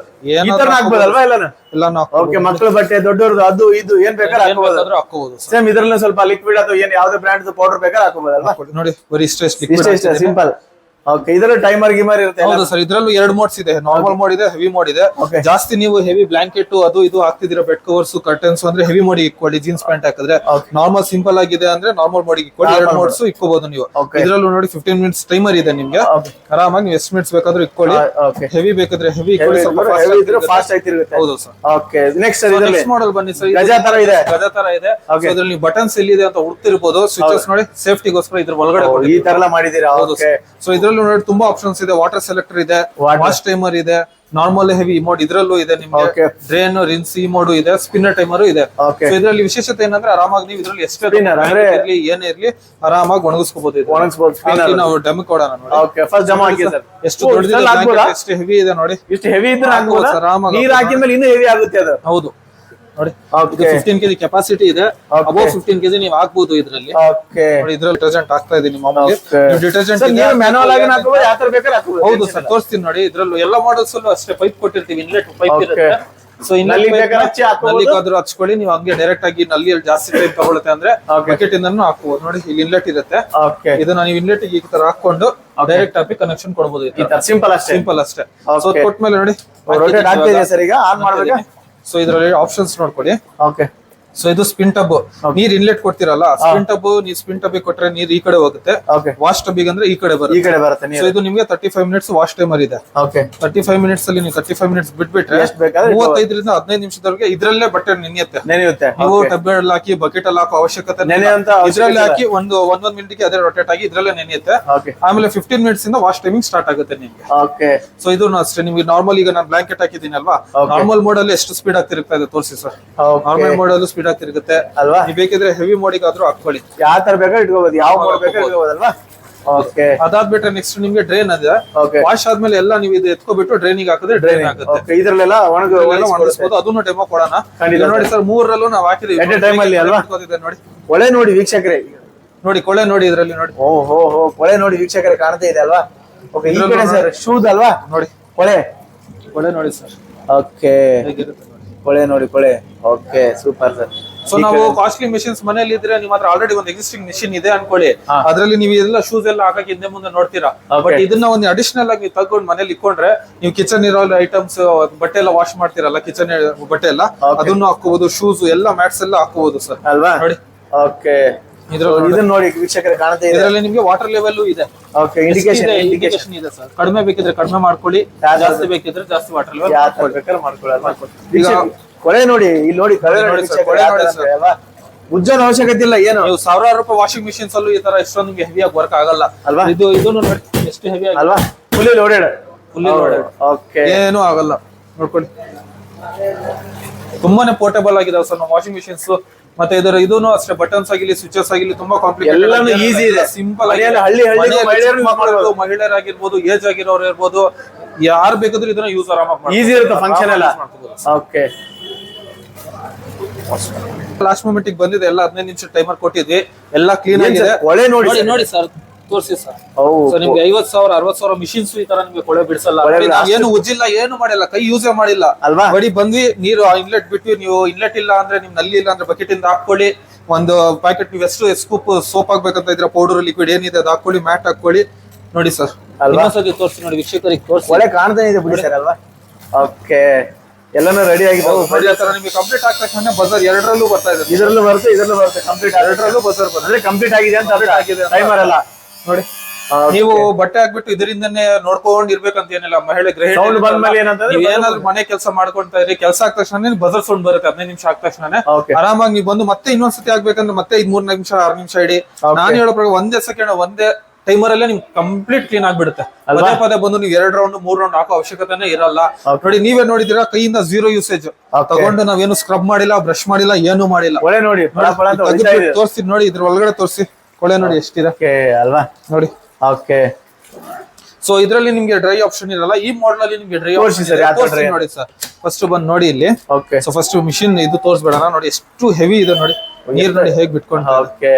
ಆಗ್ಬೋದಲ್ವಾ ಎಲ್ಲ ಎಲ್ಲಾನು? ಓಕೆ ಮಕ್ಕಳ ಬಟ್ಟೆ ದೊಡ್ಡವ್ರದ್ದು ಅದು ಇದು ಏನ್ ಬೇಕಾದ್ರೆ ಹಾಕೋಬಹುದು ಹಾಕೋಬಹುದು ಸೇಮ್ ಇದ್ರಲ್ಲೂ ಸ್ವಲ್ಪ ಲಿಕ್ವಿಡ್ ಅಥವಾ ಏನ್ ಯಾವ್ದೇ ಬ್ರ್ಯಾಂಡ್ ಪೌಡರ್ ಬೇಕಾದ್ರೆ ಹಾಕೋಬಹುದಲ್ವಾ ನೋಡಿ ಬರೀ ಇಷ್ಟೇ ಸಿಂಪಲ್ ಓಕೆ ಇದರಲ್ಲಿ ಟೈಮರ್ ಗಿಮರ್ ಇರುತ್ತೆ? ಹೌದು ಸರ್ ಇದ್ರಲ್ಲೂ ಎರಡು ಮೋಡ್ಸ್ ಇದೆ. ನಾರ್ಮಲ್ ಮೋಡ್ ಇದೆ ಹೆವಿ ಮೋಡ್ ಇದೆ. ಜಾಸ್ತಿ ನೀವು ಹೆವಿ ಬ್ಲಾಂಕೆಟ್ ಅದು ಇದು ಹಾಕ್ತಿದ್ರೆ ಬೆಡ್ ಕವರ್ಸ್ ಕರ್ಟನ್ಸ್ ಅಂದ್ರೆ ಹೆವಿ ಮೋಡಿ ಇಕ್ಕೊಳ್ಳಿ ಜೀನ್ಸ್ ಪ್ಯಾಂಟ್ ಹಾಕಿದ್ರೆ. ನಾರ್ಮಲ್ ಸಿಂಪಲ್ ಆಗಿದೆ ಅಂದ್ರೆ ನಾರ್ಮಲ್ ಮೋಡಿಗೆ ಇಕ್ಕೊಳ್ಳಿ ಎರಡು ಮೋಡ್ಸ್ ಇಕ್ಕೋಬಹುದು ನೀವು. ಇದರಲ್ಲೂ ನೋಡಿ ಫಿಫ್ಟೀನ್ ಮಿನಿಟ್ಸ್ ಟೈಮರ್ ಇದೆ ನಿಮ್ಗೆ. ಆರಾಮಾಗಿ ನೀವು ಎಷ್ಟು ಮಿನಿಟ್ಸ್ ಬೇಕಾದ್ರೂ ಇಕ್ಕೊಳ್ಳಿ. ಓಕೆ ಹೆವಿ ಬೇಕಾದ್ರೆ ಹೆವಿ ಇಕ್ಕೊಳ್ಳಿ ಸ್ವಲ್ಪ ಇದ್ರೆ ಫಾಸ್ಟ್ ಆಗಿ ತಿರುಗುತ್ತೆ. ಹೌದು sir okay next next model ಬನ್ನಿ ಸರ್ ಗಜ ತರ ಇದೆ. ಗಜಾ ತರ ಇದೆ. ಅದರಲ್ಲಿ ಬಟನ್ಸ್ ಎಲ್ಲಿದೆ ಅಂತ ಹುಡುಕ್ತಿರ್ಬೋದು ಸ್ವಿಚಸ್ ನೋಡಿ ಸೇಫ್ಟಿಗೋಸ್ಕರ ಇದ್ರ ಒಳಗಡೆ ಈ. ತರ ಎಲ್ಲ ಮಾಡಿದೀರಾ ಹೌದು ಸೊ ಸೊ ಇದ್ರಲ್ಲೂ ನೋಡಿ ತುಂಬಾ ಆಪ್ಷನ್ಸ್ ಇದೆ. ವಾಟರ್ ಸೆಲೆಕ್ಟರ್ ಇದೆ. ವಾಶ್ ಟೈಮರ್ ಇದೆ ನಾರ್ಮಲ್ ಹೆವಿ ಮೋಡ್ ಇದ್ರಲ್ಲೂ ಇದೆ ನಿಮ್ಗೆ. ಡ್ರೇನ್ ರಿನ್ಸ್ ಈ ಮೋಡ್ ಇದೆ ಸ್ಪಿನ್ನರ್ ಟೈಮರ್ ಇದೆ. ಇದರಲ್ಲಿ ವಿಶೇಷತೆ ಏನಂದ್ರೆ ಆರಾಮಾಗಿ ನೀವು ಇದ್ರಲ್ಲಿ ಎಷ್ಟೇ ಇರಲಿ ಏನೇ ಇರಲಿ ಆರಾಮಾಗಿ ಒಣಗಿಸ್ಕೋಬಹುದು. ಹಾಕಿ ನಾವು ಡೆಮ್ ಕೊಡೋಣ ನೋಡಿ. ಫಸ್ಟ್ ಜಮಾ ಹಾಕಿ ಸರ್. ಎಷ್ಟು ಹೆವಿ ಇದೆ ನೋಡಿ. ಇಷ್ಟು ಹೆವಿ ಇದ್ರೆ ಆರಾಮಾಗಿ ನೀರ್ ಹಾಕಿದ್ಮೇಲೆ ಇನ್ನೂ ಹೆವಿ ಆಗುತ್ತೆ ಅದು. ಹೌದು. ನೋಡಿ. ಇದು ಫಿಫ್ಟೀನ್ ಕೆಜಿ ಕೆಪಾಸಿಟಿ ಇದೆ. ಅಬೌವ್ ಫಿಫ್ಟೀನ್ ಕೆಜಿ ನೀವು ಹಾಕ್ಬೋದು ಇದರಲ್ಲಿ. ಓಕೆ ನೋಡಿ ಇದ್ರಲ್ಲಿ ಡಿಟರ್ಜೆಂಟ್ ಹಾಕ್ತಾ ಇದೀನಿ ಮಾಮೂಲಿ. ಡಿಟರ್ಜೆಂಟ್ ನೀವು ಮ್ಯಾನುವಲ್ ಆಗಿ ಹಾಕೋಬಹುದು ಯಾವ ತರ ಬೇಕಾದ್ರೆ ಹಾಕಬಹುದು ಹೌದು ಸರ್ ತೋರಿಸ್ತೀನಿ ನೋಡಿ. ಇದ್ರಲ್ಲೂ ಎಲ್ಲ ಮಾಡಲ್ಸ್ ಅಲ್ಲೂ ಅಷ್ಟೇ ಪೈಪ್ ಕೊಟ್ಟಿರ್ತೀವಿ ಇನ್ಲೆಟ್ ಪೈಪ್ ಇರುತ್ತೆ. ಸೊ ನಲ್ಲಿ ಬೇಕಾದ್ರೆ ಹಚ್ಕೊಳ್ಳಿ ನೀವು ಹಂಗೆ ಡೈರೆಕ್ಟ್ ಆಗಿ ನಲ್ಲಿಯಲ್ಲಿ ಜಾಸ್ತಿ ಟೈಮ್ ತಗೊಳುತ್ತೆ ಅಂದ್ರೆ. ಬಕೆಟ್ ಇಂದನೂ ಹಾಕ್ಬೋದು. ನೋಡಿ ಇಲ್ಲಿ ಇನ್ಲೆಟ್ ಇರುತ್ತೆ. ಇದನ್ನ ನೀವು ಇನ್ಲೆಟ್ ಈ ತರ ಹಾಕೊಂಡು ಡೈರೆಕ್ಟ್ ಆಗಿ ಕನೆಕ್ಷನ್ ಕೊಡಬಹುದು ಸಿಂಪಲ್ ಅಷ್ಟೇ. ಸಿಂಪಲ್ ಅಷ್ಟೇ. ಸೊ. ಕೊಟ್ಮೇಲೆ ನೋಡಿ ಸರ್ ಈಗ ಆನ್ ಮಾಡ್ಬೇಕಾ? ಸೊ ಇದರಲ್ಲಿ ಆಪ್ಷನ್ಸ್ ನೋಡ್ಕೊಳ್ಳಿ ಓಕೆ ಸೊ ಇದು ಸ್ಪಿನ್ ಟಬ್ ನೀರ್ ಇನ್ಲೆಟ್ ಕೊಡ್ತಿರಲ್ಲ ಸ್ಪಿನ್ ಟಬ್ ನೀವು ಸ್ಪಿನ್ ಟಬ್ ಕೊಟ್ರೆ ನೀರ್ ಈ ಕಡೆ ಹೋಗುತ್ತೆ. ವಾಶ್ ಟಬ್ ಅಂದ್ರೆ ಈ ಕಡೆ ಈ ಬರುತ್ತೆ ಕಡೆ ಬರುತ್ತೆ ಸೊ ಇದು ನಿಮಗೆ thirty five minutes wash timer ಇದೆ. ತರ್ಟಿ ಫೈವ್ ಮಿನಿಟ್ಸ್ ಅಲ್ಲಿ ನೀವು ತರ್ಟಿ ಫೈವ್ ಮಿನಿಟ್ಸ್ ಬಿಟ್ಬಿಟ್ರೆ ಮೂವತ್ತೈದರಿಂದ ಹದಿನೈದು ನಿಮಿಷದವರೆಗೆ ಇದ್ರಲ್ಲೇ ಬಟ್ಟೆ ನೆನೆಯುತ್ತೆ. ನೆನೆಯುತ್ತೆ. ನೀವು. ಟಬ್ ಅಲ್ಲಿ ಹಾಕಿ ಬಕೆಟ್ ಅಲ್ಲಿ ಹಾಕೋ ಅವಶ್ಯಕತೆ ಇದ್ರಲ್ಲಿ ಹಾಕಿ ಒಂದು ಒಂದ್ ಮಿನಿಟ್ಗೆ ಅದೇ ರೊಟೇಟ್ ಆಗಿ ಇದ್ರಲ್ಲೇ ನೆನೆಯುತ್ತೆ. ಆಮೇಲೆ ಫಿಫ್ಟೀನ್ ಮಿನಿಟ್ಸ್ ಇಂದ ವಾಶ್ ಟೈಮಿಂಗ್ ಸ್ಟಾರ್ಟ್ ಆಗುತ್ತೆ ನಿಮ್ಗೆ. ಸೊ ಇದು ಅಷ್ಟೇ ನಿಮ್ಗೆ ನಾರ್ಮಲ್ ಈಗ ನಾನು ಬ್ಲಾಂಕೆಟ್ ಹಾಕಿದ್ದೀನಿ ಅಲ್ವಾ. ನಾರ್ಮಲ್ ಮೋಡ್ ಅಲ್ಲಿ ಎಷ್ಟು ಸ್ಪೀಡ್ ಆಗ್ತಿರುತ್ತೆ ಇದೆ ತೋರಿಸಿ ಸರ್ ನಾರ್ಮಲ್ ಮೋಡ್ ಅಲ್ಲೂ ಸ್ಪೀಡ್ ತಿರುಗುತ್ತೆ. ಅಲ್ವಾ? ನೀವು ಬೇಕಿದ್ರೆ ಹೆವಿ ಮೋಡಿಗಾದ್ರೂ ಹಾಕೊಳ್ಳಿ ಯಾವ ತರ ಬೇಕಾದ್ರೆ ಇಟ್ಕೋಬಹುದು ಯಾವ ಮೋಡ್ ಬೇಕಾದ್ರೆ ಇಟ್ಕೋಬಹುದಲ್ವಾ ಓಕೆ ಅದಾದ್ಬಿಟ್ರೆ ನೆಕ್ಸ್ಟ್ ನಿಮ್ಗೆ ಡ್ರೈನ್ ಅದೇ. ಓಕೆ ವಾಶ್ ಆದ್ಮೇಲೆ ಎಲ್ಲ ನೀವು ಇದು ಎತ್ಕೊಬಿಟ್ಟು ಡ್ರೈನಿಂಗ್ ಹಾಕಿದ್ರೆ ಡ್ರೈನ್ ಆಗುತ್ತೆ. ಇದ್ರಲ್ಲೆಲ್ಲ ಒಣಗ ಇದ್ರಲ್ಲೆಲ್ಲ ಒಣಗಿಸ್ಬೋದು. ಅದನ್ನು ಡೆಮೋ ಕೊಡೋಣ. ನೋಡಿ ಸರ್ ಮೂರರಲ್ಲೂ ನಾವು ಹಾಕಿದೀವಿ. ಟೈಮಲ್ಲಿ ಅಲ್ಲಿ ಅಲ್ವಾ? ನೋಡಿ. ಕೊಳೆ ನೋಡಿ ವೀಕ್ಷಕರೇ. ನೋಡಿ ಕೊಳೆ ನೋಡಿ ಇದ್ರಲ್ಲಿ ನೋಡಿ. ಓ ಹೋ ಕೊಳೆ ನೋಡಿ ವೀಕ್ಷಕರೇ ಕಾಣ್ತಾ ಇದೆ ಅಲ್ವಾ? ಓಕೆ ಸರ್ ಶೂದ್ ಅಲ್ವಾ ನೋಡಿ. ಕೊಳೆ? ಕೊಳೆ ನೋಡಿ ಸರ್. ಓಕೆ ಕೊಳೆ ನೋಡಿ ಕೊಳೆ. ಓಕೆ ಸೂಪರ್ ಸರ್ ಸೊ ನಾವು ಕಾಸ್ಟ್ಲಿ ಮಿಷಿನ್ಸ್ ಮನೆಯಲ್ಲಿ ಇದ್ರೆ ನಿಮ್ಮ ಹತ್ರ ಆಲ್ರೆಡಿ ಒಂದು ಎಕ್ಸಿಸ್ಟಿಂಗ್ ಮಿಷಿನ್ ಇದೆ ಅನ್ಕೊಳ್ಳಿ. ಅದರಲ್ಲಿ ನೀವು ಎಲ್ಲ ಶೂಸ್ ಎಲ್ಲ ಹಾಕಿ ಹಿಂದೆ ಮುಂದೆ ನೋಡ್ತೀರಾ? ಬಟ್ ಇದನ್ನ ಒಂದು ಅಡಿಷನಲ್ ಆಗಿ ನೀವು ತಗೊಂಡು ಮನೇಲಿ ಇಟ್ಕೊಂಡ್ರೆ ನೀವು ಕಿಚನ್ ಇರೋ ಐಟಮ್ಸ್ ಬಟ್ಟೆ ಎಲ್ಲ ವಾಶ್ ಮಾಡ್ತೀರಲ್ಲ ಕಿಚನ್ ಬಟ್ಟೆ ಎಲ್ಲ. ಅದನ್ನು ಹಾಕೋಬಹುದು ಶೂಸ್ ಎಲ್ಲ ಮ್ಯಾಟ್ಸ್ ಎಲ್ಲ ಹಾಕೋಬಹುದು ಸರ್ ಅಲ್ವಾ? ನೋಡಿ. ಓಕೆ ಇದನ್ನ ನೋಡಿ ವೀಕ್ಷಕರ ಕಾಣುತ್ತೆ ಇದೆ. ಇದರಲ್ಲಿ ನಿಮಗೆ ವಾಟರ್ ಲೆವೆಲ್ ಇದೆ. ಓಕೆ ಇಂಡಿಕೇಶನ್ ಇಂಡಿಕೇಶನ್ ಇದೆ ಸರ್ ಕಡಿಮೆ ಬೇಕಿದ್ರೆ ಕಡಿಮೆ ಮಾಡ್ಕೊಳ್ಳಿ? ಜಾಸ್ತಿ ಬೇಕಿದ್ರೆ ಜಾಸ್ತಿ ವಾಟರ್ ಲೆವೆಲ್ ಯಾವ ತರ ಬೇಕಾದ್ರೆ ಈಗ- ಕೊಳೆ ನೋಡಿ ಇಲ್ಲಿ ನೋಡಿ ಕೊಳೆ ನೋಡಿ ಕೊಳೆ ನೋಡಿ ಅಲ್ವಾ? ಉಜ್ಜೋನ್ ಅವಶ್ಯಕತೆ ಇಲ್ಲ ಏನು? ನೀವು ಸಾವಿರಾರು ರೂಪಾಯಿ ವಾಷಿಂಗ್ ಮಿಷಿನ್ಸ್ ಅಲ್ಲೂ ಈ ತರ ಎಷ್ಟೊಂದು ನಿಮ್ಗೆ ಹೆವಿಯಾಗಿ ವರ್ಕ್ ಆಗಲ್ಲ. ಅಲ್ವಾ? ಇದು ಇದನ್ನು ನೋಡಿ ಎಷ್ಟು ಹೆವಿ ಆಗಿ ಅಲ್ವಾ? Fully loaded fully loaded okay ಏನು ಆಗಲ್ಲ. ನೋಡ್ಕೊಳ್ಳಿ. ತುಂಬಾನೇ ಪೋರ್ಟೇಬಲ್ ಆಗಿದಾವೆ ಸರ್ ನಮ್ಮ ವಾಷಿಂಗ್ ಮಿಷಿನ್ಸ್ ಮತ್ತೆ ಇದರ ಇದೂನು ಅಷ್ಟೇ ಬಟನ್ಸ್ ಆಗಿಲಿ ಸ್ವಿಚಸ್ ಆಗಿಲಿ ತುಂಬಾ ಎಲ್ಲಾನು ಈಜಿ ಇದೆ. ಸಿಂಪಲ್ ಆಗಿ ಹಳ್ಳಿ ಹಳ್ಳಿ. ಮಹಿಳೆಯರಾಗಿರ್ಬೋದು ಏಜ್ ಆಗಿರೋರು ಇರ್ಬೋದು ಯಾರು ಬೇಕಾದ್ರೂ ಇದನ್ನ ಯೂಸ್ ಆರಾಮಾಗಿ ಈಸಿ ಇರುತ್ತೆ ಫಂಕ್ಷನ್ ಎಲ್ಲ. ಓಕೆ ಲಾಸ್ಟ್ ಮೂಮೆಂಟ್ ಬಂದಿದೆ ಎಲ್ಲ ಹದಿನೈದು ನಿಮಿಷ ಟೈಮರ್ ಕೊಟ್ಟಿದ್ವಿ. ಎಲ್ಲ ಕ್ಲೀನ್ ಆಗಿದೆ. ಒಳ್ಳೆ ನೋಡಿ ನೋಡಿ ಸರ್ ತೋರಿಸಿ ಸರ್. ನಿಮ್ಗೆ ಐವತ್ ಸಾವಿರ ಅರವತ್ ಸಾವಿರ ಮಿಷಿನ್ಸ್ ಈ ತರ ನಿಮ್ಗೆ ಕೊಳೆ ಬಿಡಿಸಲ್ಲ. ಕೊಳೆ ಬಿಡ್ಸಲ್ಲ. ಏನು ಉಜ್ಜಿಲ್ಲ ಏನು ಮಾಡಿಲ್ಲ ಕೈ ಯೂಸೇ ಮಾಡಿಲ್ಲ. ಅಲ್ವಾ? ಬಡಿ ಬಂದ್ವಿ ನೀರು ಇನ್ಲೆಟ್ ಬಿಟ್ವಿ ನೀವು ಇನ್ಲೆಟ್ ಇಲ್ಲ ಅಂದ್ರೆ ನಿಮ್ನಲ್ಲಿ ಇಲ್ಲ ಅಂದ್ರೆ ಬಕೆಟ್ ಇಂದ ಹಾಕೊಳ್ಳಿ ಒಂದು ಪ್ಯಾಕೆಟ್ ನೀವು ಎಷ್ಟು ಸ್ಕೂಪ್ ಸೋಪ್ ಆಗ್ಬೇಕಂತ ಇದ್ರೆ ಪೌಡರ್ ಲಿಕ್ವಿಡ್ ಏನಿದೆ ಅದು ಹಾಕೊಳ್ಳಿ ಮ್ಯಾಟ್ ಹಾಕೊಳ್ಳಿ ನೋಡಿ ಸರ್. ಅಲ್ವಾ? ಇನ್ನೊಂದ್ಸತಿ ತೋರಿಸಿ ನೋಡಿ ವೀಕ್ಷಕರಿಗೆ ತೋರಿಸಿ. ಒಳ್ಳೆ ಕಾಣ್ತಾ ಇದೆ ಬಿಡಿ ಸರ್ ಅಲ್ವಾ? ಓಕೆ. ಎಲ್ಲಾನು ರೆಡಿ ಆಗಿದೆ. ನೋಡಿ ಆ ತರ ನಿಮ್ಗೆ ಕಂಪ್ಲೀಟ್ ತಕ್ಷಣ ಬಜಾರ್ ಎರಡರಲ್ಲೂ ಬರ್ತಾ ಇದೆ. ಇದರಲ್ಲೂ ಬರುತ್ತೆ ಇದರಲ್ಲೂ ಬರುತ್ತೆ ಕಂಪ್ಲೀಟ್ ಎರಡರಲ್ಲೂ ಬಜಾರ್ ಬರುತ್ತೆ. ಅಂದ್ರೆ ಕಂಪ್ಲೀಟ್ ಆಗಿದೆ ಅಂತ ಆಗಿದೆ ಅಂತ ಟೈಮರ್ ಎಲ್ಲ ನೋಡಿ. ನೀವು ಬಟ್ಟೆ ಹಾಕ್ಬಿಟ್ಟು ಇದರಿಂದನೇ ನೋಡ್ಕೊಂಡ್ ಇರ್ಬೇಕಂತ ಏನಿಲ್ಲ. ಮಹಿಳೆ ಸೌಂಡ್ Sound ಬಂದ್ಮೇಲೆ ಏನಂತಂದ್ರೆ ನೀವ್ ಏನಾದ್ರು ಮನೆ ಕೆಲಸ ಮಾಡ್ಕೊಂತ ಇರಿ ಕೆಲಸ ಆಗ ತಕ್ಷಣ ಬಜರ್ ಸೌಂಡ್ ಬರುತ್ತೆ ಹದಿನೈದು ನಿಮಿಷ ಆಗ ತಕ್ಷಣ Okay. ಆರಾಮಾಗಿ ನೀವು ಬಂದು ಮತ್ತೆ ಇನ್ನೊಂದ್ಸತಿ ಆಗ್ಬೇಕಂದ್ರೆ ಮತ್ತೆ ಐದ್ ಮೂರ್ ನಿಮಿಷ ಆರ್ ನಿಮಿಷ ಇಡಿ. Okay. ನಾನು ಹೇಳೋ ಪ್ರಕಾರ ಒಂದೇ ಸೆಕೆಂಡ್ ಒಂದೇ ಟೈಮರ್ ಅಲ್ಲೇ ನಿಮ್ಗೆ ಕಂಪ್ಲೀಟ್ ಕ್ಲೀನ್ ಆಗ್ಬಿಡುತ್ತೆ. ಅಲ್ವಾ? ಪದೇ ಪದೇ ಬಂದು ನೀವು ಎರಡ್ ರೌಂಡ್ ಮೂರ್ ರೌಂಡ್ ಹಾಕೋ ಅವಶ್ಯಕತೆನೇ ಇರಲ್ಲ. Okay. ನೋಡಿ ನೀವೇ ನೋಡಿದಿರಾ ಕೈಯಿಂದ ಝೀರೋ ಯೂಸೇಜ್ Okay. ತಗೊಂಡು ನಾವೇನು ಸ್ಕ್ರಬ್ ಮಾಡಿಲ್ಲ ಬ್ರಷ್ ಮಾಡಿಲ್ಲ ಏನು ಮಾಡಿಲ್ಲ. ಒಳ್ಳೆ ನೋಡಿ ಅಂತ ಹೊಡಿತಾ ಇದೆ. ತೋರಿಸ್ತೀನಿ ನೋಡಿ ಇದ್ರ ಒಳಗಡೆ ತೋರಿಸಿ. ಕೊಳೆ ನೋಡಿ ಎಷ್ಟಿದೆ? ಓಕೆ ಅಲ್ವಾ? ನೋಡಿ. ಓಕೆ. ಸೊ ಇದರಲ್ಲಿ ನಿಮ್ಗೆ ಡ್ರೈ ಆಪ್ಷನ್ ಇರಲ್ಲ. ಈ ಮಾಡಲ್ ಅಲ್ಲಿ ನಿಮ್ಗೆ ಡ್ರೈ ಆಪ್ಷನ್ sir, ಯಾವ ತರ dry? ನೋಡಿ ಸರ್ ಫಸ್ಟ್ ಬಂದ್ ನೋಡಿ ಇಲ್ಲಿ. ಓಕೆ. ಸೊ ಫಸ್ಟ್ ಮಿಷಿನ್ ಇದು ತೋರಿಸ್ಬೇಡಣ ನೋಡಿ ಎಷ್ಟು ಹೆವಿ ಇದೆ ನೋಡಿ. ನೀರ್ ನೋಡಿ ಹೇಗ್ ಬಿಟ್ಕೊಂಡು ಓಕೆ.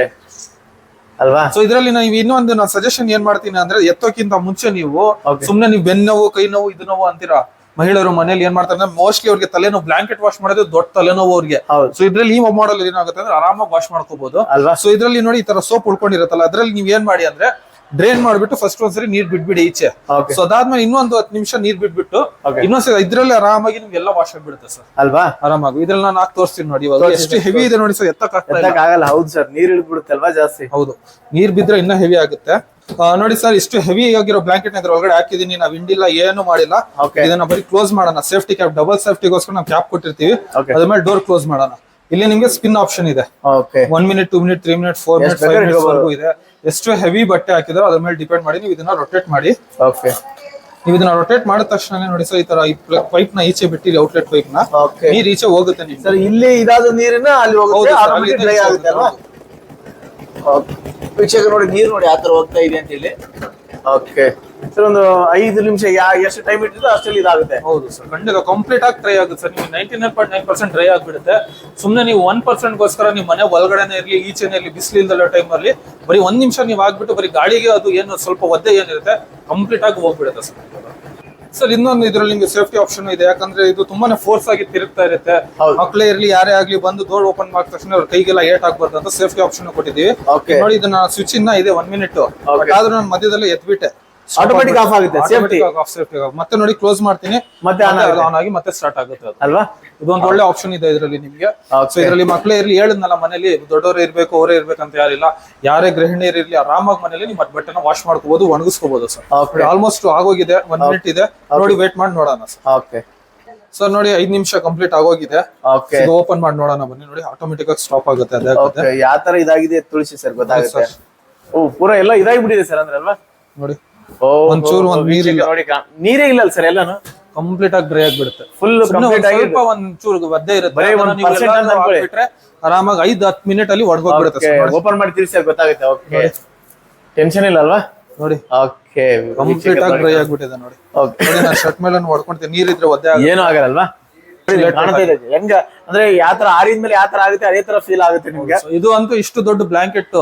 ಅಲ್ವಾ? ಸೊ ಇದರಲ್ಲಿ ನಾವು ಇನ್ನೊಂದು ನಾನು ಸಜೆಷನ್ ಏನ್ ಮಾಡ್ತೀನಿ ಅಂದ್ರೆ ಎತ್ತೋಕ್ಕಿಂತ ಮುಂಚೆ ನೀವು Okay. ಸುಮ್ನೆ ನೀವು ಬೆನ್ನೋವು ಕೈ ನೋವು ಇದು ನೋವು ಅಂತೀರಾ? ಮಹಿಳೆಯರು ಮನೇಲಿ ಏನ್ ಮಾಡ್ತಾರೆ ಅಂದ್ರೆ ಮೋಸ್ಟ್ಲಿ ಅವ್ರಿಗೆ ತಲೆನೋವು ಬ್ಲಾಂಕೆಟ್ ವಾಶ್ ಮಾಡೋದು ದೊಡ್ಡ ತಲೆನೋವು ಅವ್ರಿಗೆ. ಸೊ ಇದ್ರಲ್ಲಿ ಈ ಮಾಡಲ್ ಏನಾಗುತ್ತೆ ಅಂದ್ರೆ ಆರಾಮಾಗಿ ವಾಶ್ ಮಾಡ್ಕೋಬಹುದು ಅಲ್ವಾ? ಸೊ ಇದ್ರಲ್ಲಿ ನೋಡಿ ಈ ತರ ಸೋಪ್ ಉಳ್ಕೊಂಡಿರತ್ತಲ್ಲ ಅದ್ರಲ್ಲಿ ನೀವ್ ಏನ್ ಮಾಡಿ ಅಂದ್ರೆ ಡ್ರೈನ್ ಮಾಡ್ಬಿಟ್ಟು ಫಸ್ಟ್ ಒಂದ್ಸರಿ ನೀರ್ ಬಿಟ್ಬಿಡಿ ಈಚೆ. ಸೊ ಅದಾದ್ಮೇಲೆ ಇನ್ನೊಂದು ಹತ್ತು ನಿಮಿಷ ನೀರ್ ಬಿಟ್ಬಿಟ್ಟು. ಇನ್ನೊಂದ್ಸರಿ ಇದ್ರಲ್ಲಿ ಆರಾಮಾಗಿ ನಿಮ್ಗೆ ಎಲ್ಲ ವಾಶ್ ಆಗ್ಬಿಡುತ್ತೆ ಸರ್ ಅಲ್ವಾ? ಆರಾಮಾಗಿ. ಇದ್ರಲ್ಲಿ ನಾನು ಹಾಕಿ ತೋರಿಸ್ತೀನಿ ನೋಡಿ ಇವಾಗ. ಎಷ್ಟು ಹೆವಿ ಇದೆ ನೋಡಿ ಸರ್ ಎತ್ತಕ್ಕಾಗಲ್ಲ. ಹೌದು ಸರ್ ನೀರ್ ಇಳಿದ್ಬಿಡುತ್ತೆ ಅಲ್ವಾ ಜಾಸ್ತಿ? ಹೌದು. ನೀರ್ ಬಿದ್ರೆ ಇನ್ನೂ ಹೆವಿ ಆಗುತ್ತೆ. ನೋಡಿ ಸರ್ ಇಷ್ಟು ಹೆವಿ ಆಗಿರೋ ಬ್ಲಾಂಕೆಟ್ ಇದ್ರ ಒಳಗಡೆ ಹಾಕಿದೀನಿ ನಾವ್ ಹಿಂಡಿಲ್ಲ ಏನು ಮಾಡಿಲ್ಲ. ಇದನ್ನ ಬರೀ ಕ್ಲೋಸ್ ಮಾಡೋಣ. ಸೇಫ್ಟಿ ಕ್ಯಾಪ್ ಡಬಲ್ ಸೇಫ್ಟಿಗೋಸ್ಕರ ನಾವು ಕ್ಯಾಪ್ ಕೊಟ್ಟಿರ್ತೀವಿ. ಅದ್ರ ಮೇಲೆ ಡೋರ್ ಕ್ಲೋಸ್ ಮಾಡೋಣ. ಇಲ್ಲಿ ನಿಮ್ಗೆ ಸ್ಪಿನ್ ಆಪ್ಷನ್ ಇದೆ. Okay one minute two minute three minute four minute five minutes ವರೆಗೂ ಇದೆ. ಎಷ್ಟು ಹೆವಿ ಬಟ್ಟೆ ಹಾಕಿದ್ರೆ ಅದ್ರ ಮೇಲೆ ಡಿಪೆಂಡ್ ಮಾಡಿ ನೀವು ಇದನ್ನ ರೊಟೇಟ್ ಮಾಡಿ. ಓಕೆ ನೀವು ಇದನ್ನ ರೊಟೇಟ್ ಮಾಡಿದ ತಕ್ಷಣ ನೋಡಿ ಸರ್ ಈ ತರ ಈ ಪೈಪ್ನ ಈಚೆ ಬಿಟ್ಟಿರಿ ಔಟ್ಲೆಟ್ ಪೈಪ್ನ ನೀರ್ ಈಚೆ ಹೋಗುತ್ತೆ ನೀವು ಇಲ್ಲಿ ಇದಾದ ನೀರಿನ ಅಲ್ಲಿ ಹೋಗುತ್ತೆ ವೀಕ್ಷಕ ನೋಡಿ ನೀರು ನೋಡಿ ಆತರ ತರ ಹೋಗ್ತಾ ಇದೆ ಅಂತ ಹೇಳಿ. ಓಕೆ ಸರ್ ಒಂದು ಐದು ನಿಮಿಷ ಯಾ ಎಷ್ಟು ಟೈಮ್ ಇಟ್ಟಿದ್ರೆ ಅಷ್ಟಲ್ಲಿ ಇದಾಗುತ್ತೆ. ಹೌದು ಸರ್ ಖಂಡಿತ ಕಂಪ್ಲೀಟ್ ಆಗಿ ಡ್ರೈ ಆಗುತ್ತೆ ಸರ್. ನೀವು ninety nine point nine percent dry ಆಗಿಬಿಡುತ್ತೆ. ಸುಮ್ಮನೆ ನೀವು ಒನ್ ಪರ್ಸೆಂಟ್ಗೋಸ್ಕರ ನಿಮ್ಮ ಮನೆ ಒಳಗಡೆನೇ ಇರಲಿ ಈಚೆನೆ ಇರಲಿ ಬಿಸಿಲಿಲ್ದಲ್ಲೋ ಟೈಮಲ್ಲಿ ಅಲ್ಲಿ ಬರೀ ಒಂದು ನಿಮಿಷ ನೀವು ಆಗ್ಬಿಟ್ಟು ಬರೀ ಗಾಳಿಗೆ ಅದು ಏನು ಸ್ವಲ್ಪ ಒದ್ದೆ ಏನಿರುತ್ತೆ ಕಂಪ್ಲೀಟ್ ಆಗಿ ಹೋಗ್ಬಿಡುತ್ತೆ ಸರ್. ಸರ್ ಇನ್ನೊಂದು ಇದ್ರಲ್ಲಿ ನಿಮಗೆ ಸೇಫ್ಟಿ ಆಪ್ಷನ್ ಇದೆ. ಯಾಕಂದ್ರೆ ಇದು ತುಂಬಾನೇ ಫೋರ್ಸ್ ಆಗಿ ತಿರುಗ್ತಾ ಇರುತ್ತೆ. ಮಕ್ಕಳೇ ಇರ್ಲಿ ಯಾರೇ ಆಗ್ಲಿ ಬಂದು ಡೋರ್ ಓಪನ್ ಮಾಡಿದ ತಕ್ಷಣ ಅವ್ರ ಕೈಗೆಲ್ಲ ಏಟ್ ಆಗ್ಬಾರ್ದು ಅಂತ ಸೇಫ್ಟಿ ಆಪ್ಷನ್ ಕೊಟ್ಟಿದ್ದೀವಿ. ನೋಡಿ ಇದನ್ನ ಸ್ವಿಚ್ ಇನ್ನ ಇದೆ ಒನ್ ಮಿನಿಟ್ ಆದ್ರೂ ನಾನು ಮಧ್ಯದಲ್ಲಿ ಎತ್ಬಿಟ್ಟೆ. Automatic ಆಫ್ ಆಗುತ್ತೆ, safety. ಸೇಫ್ಟಿ ಮತ್ತೆ ನೋಡಿ ಕ್ಲೋಸ್ ಮಾಡ್ತೀನಿ. ಮತ್ತೆ. ಆನ್ ಆಗಿ ಮತ್ತೆ ಸ್ಟಾರ್ಟ್ ಆಗುತ್ತೆ ಅದು. ಅಲ್ವಾ? ಇದೊಂದು ಒಳ್ಳೆ ಆಪ್ಷನ್ ಇದೆ ಇದರಲ್ಲಿ ನಿಮ್ಗೆ. ಸೊ ಇದರಲ್ಲಿ ಮಕ್ಕಳೇ ಇರ್ಲಿ ಹೇಳಿದ್ನಲ್ಲ ಮನೇಲಿ ದೊಡ್ಡವರೇ ಇರ್ಬೇಕು ಅವರೇ ಇರ್ಬೇಕಂತ ಯಾರಿಲ್ಲ. ಯಾರೇ ಗೃಹಿಣಿಯರು ಇರ್ಲಿ ಆರಾಮಾಗಿ ಮನೇಲಿ ನಿಮ್ಮ ಬಟ್ಟೆನ ವಾಶ್ ಮಾಡ್ಕೋಬಹುದು ಒಣಗಿಸ್ಕೋಬಹುದು. ಸರ್ ಆಲ್ಮೋಸ್ಟ್ ಆಗೋಗಿದೆ. ಒನ್ ಮಿನಿಟ್ ಇದೆ. ನೋಡಿ ವೇಟ್ ಮಾಡಿ ನೋಡೋಣ ಸರ್ ಓಕೆ ಸರ್ ನೋಡಿ ಐದ್ ನಿಮಿಷ ಕಂಪ್ಲೀಟ್ ಆಗೋಗಿದೆ. ಓಕೆ ಓಪನ್ ಮಾಡಿ ನೋಡೋಣ ಬನ್ನಿ. ನೋಡಿ ಆಟೋಮೆಟಿಕ್ ಆಗಿ ಸ್ಟಾಪ್ ಆಗುತ್ತೆ ಯಾವ ತರ ಇದಾಗಿದೆ ತುಳಸಿ ಸರ್ ಗೊತ್ತಾಗುತ್ತೆ. ಓ ಪೂರಾ ಎಲ್ಲ ಇದಾಗಿಬಿಟ್ಟಿದೆ ಸರ್ ಅಂದ್ರೆ ಅಲ್ವಾ? ನೋಡಿ. ಒಂಚೂರು ಒಂದ್ ವೀಕ್ಷಕ ನೀರಿಲ್ಲ. ನೋಡಿ ಕಾ- ನೀರೇ ಇಲ್ಲ ಸರ್ ಎಲ್ಲಾನು? ಕಂಪ್ಲೀಟ್ ಆಗಿ ಡ್ರೈ ಆಗಿಬಿಡುತ್ತೆ. ಫುಲ್ ಸುಮ್ನೆ ಕಂಪ್ಲೀಟ್ ಆಗಿ ಸ್ವಲ್ಪ ಒದ್ದೆ ಇರುತ್ತೆ. ಬರೀ ಒಂದ್ ನೀವು percent ಅಂತ ಅನ್ಕೊಳ್ಳಿ. ಹಾಕ್ಬಿಟ್ರೆ ಆರಾಮಾಗಿ ಐದ್ ಹತ್ತು ಮಿನಿಟ್ ಅಲ್ಲಿ ಸರ್. ಓಪನ್ ಮಾಡಿ ತಿಳಿಸಿ ಗೊತ್ತಾಗುತ್ತೆ. ಓಕೆ ಟೆನ್ಷನ್ ಇಲ್ಲ ಅಲ್ವಾ? ನೋಡಿ. ಓಕೆ ಕಂಪ್ಲೀಟ್ ಆಗಿ ಡ್ರೈ ಆಗ್ಬಿಟ್ಟಿದೆ ನೋಡಿ. ಓಕೆ ನೋಡಿ ನಾನು ಶರ್ಟ್ ಮೇಲೆ ಹೊಡ್ಕೊಂತೀನಿ ನೀರಿದ್ರೆ ಒದ್ದೆ ಆಗುತ್ತೆ. ಏನು ಆಗಲ್ಲಲ್ವಾ ಕಾಣ್ತಾ ಹೆಂಗ? ಅಂದ್ರೆ ಯಾತ್ರ ತರ ಆರಿದ್ಮೇಲೆ ಯಾತ್ರ ತರ ಆಗುತ್ತೆ ಅದೇ ತರ ಫೀಲ್ ಆಗುತ್ತೆ ನಿಮ್ಗೆ? ಇದು ಅಂತೂ ಇಷ್ಟು ದೊಡ್ಡ ಬ್ಲಾಂಕೆಟ್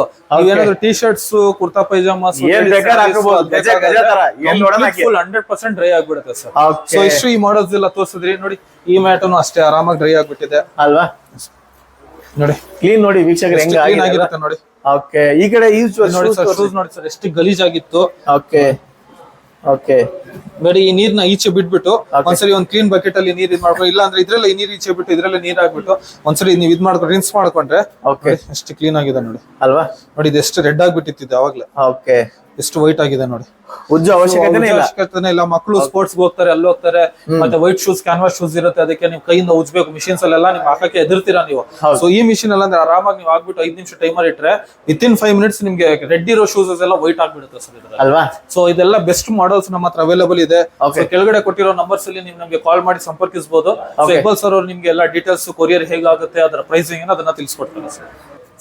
ಏನಾದ್ರು ಟಿ ಶರ್ಟ್ಸ್ ಕುರ್ತಾ ಪೈಜಾಮಾಸ್ ಏನ್ ಬೇಕಾದ್ರೂ ಹಂಡ್ರೆಡ್ ಪರ್ಸೆಂಟ್ ಡ್ರೈ ಆಗ್ಬಿಡುತ್ತೆ ಸರ್. ಸೊ ಇಷ್ಟು ಈ ಮಾಡಲ್ಸ್ ಎಲ್ಲ ತೋರಿಸಿದ್ರಿ. ನೋಡಿ ಈ ಮ್ಯಾಟನು ಅಷ್ಟೇ ಆರಾಮಾಗಿ ಡ್ರೈ ಆಗ್ಬಿಟ್ಟಿದೆ. ಅಲ್ವಾ? ನೋಡಿ. ಕ್ಲೀನ್ ನೋಡಿ ವೀಕ್ಷಕರು ಹೆಂಗ ಆಗಿರುತ್ತೆ ನೋಡಿ. ಓಕೆ ಈ ಕಡೆ ಈ ನೋಡಿ ಸರ್ ಶೂಸ್ ನೋಡಿ ಸರ್ ಎಷ್ಟು ಗಲೀಜಾಗಿತ್ತು. ಓಕೆ ಓಕೆ ನೋಡಿ ಈ ನೀರ್ನ ಈಚೆ ಬಿಟ್ಬಿಟ್ಟು ಒಂದ್ಸರಿ ಒಂದ್ ಕ್ಲೀನ್ ಬಕೆಟ್ ಅಲ್ಲಿ ನೀರ್ ಇದ್ ಮಾಡ್ಕೊಂಡು ಇಲ್ಲ ಅಂದ್ರೆ ಇದ್ರಲ್ಲ ಈ ನೀರ್ ಈಚೆ ಬಿಟ್ಟು ಇದ್ರಲ್ಲ ನೀರ್ ಹಾಕ್ಬಿಟ್ಟು ಒಂದ್ಸರಿ ನೀವ್ ಇದ್ ಮಾಡ್ಕೊಂಡು ರಿನ್ಸ್ ಮಾಡ್ಕೊಂಡ್ರೆ ಓಕೆ ಅಷ್ಟು ಎಷ್ಟು ಕ್ಲೀನ್ ಆಗಿದೆ ನೋಡಿ. ಅಲ್ವಾ? ನೋಡಿ ಇದು ಎಷ್ಟು ರೆಡ್ ಆಗ್ಬಿಟ್ಟಿತ್ತು ಅವಾಗ್ಲೇ. ಓಕೆ ಎಷ್ಟು ವೈಟ್ ಆಗಿದೆ ನೋಡಿ. ಉಜ್ಜು ಅವಶ್ಯಕತೆನೇ ಇಲ್ಲ. ಇಲ್ಲ. ಮಕ್ಕಳು ಸ್ಪೋರ್ಟ್ಸ್ ಹೋಗ್ತಾರೆ ಅಲ್ಲಿ ಹೋಗ್ತಾರೆ ಮತ್ತೆ ವೈಟ್ ಶೂಸ್ ಕ್ಯಾನ್ವಾಸ್ ಶೂಸ್ ಇರುತ್ತೆ ಅದಕ್ಕೆ ನೀವು ಕೈಯಿಂದ ಉಜ್ಬೇಕು ಮಿಷಿನ್ಸ್ ಅಲ್ಲೆಲ್ಲ ನಿಮ್ ಹಾಕಕ್ಕೆ ಎದುರ್ತೀರಾ ನೀವು? ಸೊ ಈ ಮಿಷಿನ್ ಎಲ್ಲ ಅಂದ್ರೆ ಆರಾಮಾಗಿ ನೀವು ಆಗ್ಬಿಟ್ಟು ಐದ್ ನಿಮಿಷ ಟೈಮರ್ ಇಟ್ರೆ ವಿತ್ ಇನ್ ಫೈವ್ ಮಿನಿಟ್ಸ್ ನಿಮ್ಗೆ ರೆಡ್ ಇರೋ ಶೂಸಸ್ ಎಲ್ಲ ವೈಟ್ ಆಗ್ಬಿಡುತ್ತೆ ಸರ್ ಅಲ್ವಾ? ಸೊ ಇದೆಲ್ಲ ಬೆಸ್ಟ್ ಮಾಡಲ್ಸ್ ನಮ್ಮ ಹತ್ರ ಅವೈಲೇಬಲ್ ಇದೆ. ಕೆಳಗಡೆ ಕೊಟ್ಟಿರೋ ನಂಬರ್ಸ್ ಅಲ್ಲಿ ನೀವು ನಮಗೆ ಕಾಲ್ ಮಾಡಿ ಸಂಪರ್ಕಿಸಬಹುದು ಇಕ್ಬಾಲ್ ಸರ್ ಅವ್ರು ನಿಮ್ಗೆ ಎಲ್ಲ ಡೀಟೇಲ್ಸ್ ಕೊರಿಯರ್ ಹೇಗಾಗುತ್ತೆ ಅದರ ಪ್ರೈಸಿಂಗ್ ಅದನ್ನ ತಿಳಿಸ್ಕೊಡ್ತಾರೆ ಸರ್.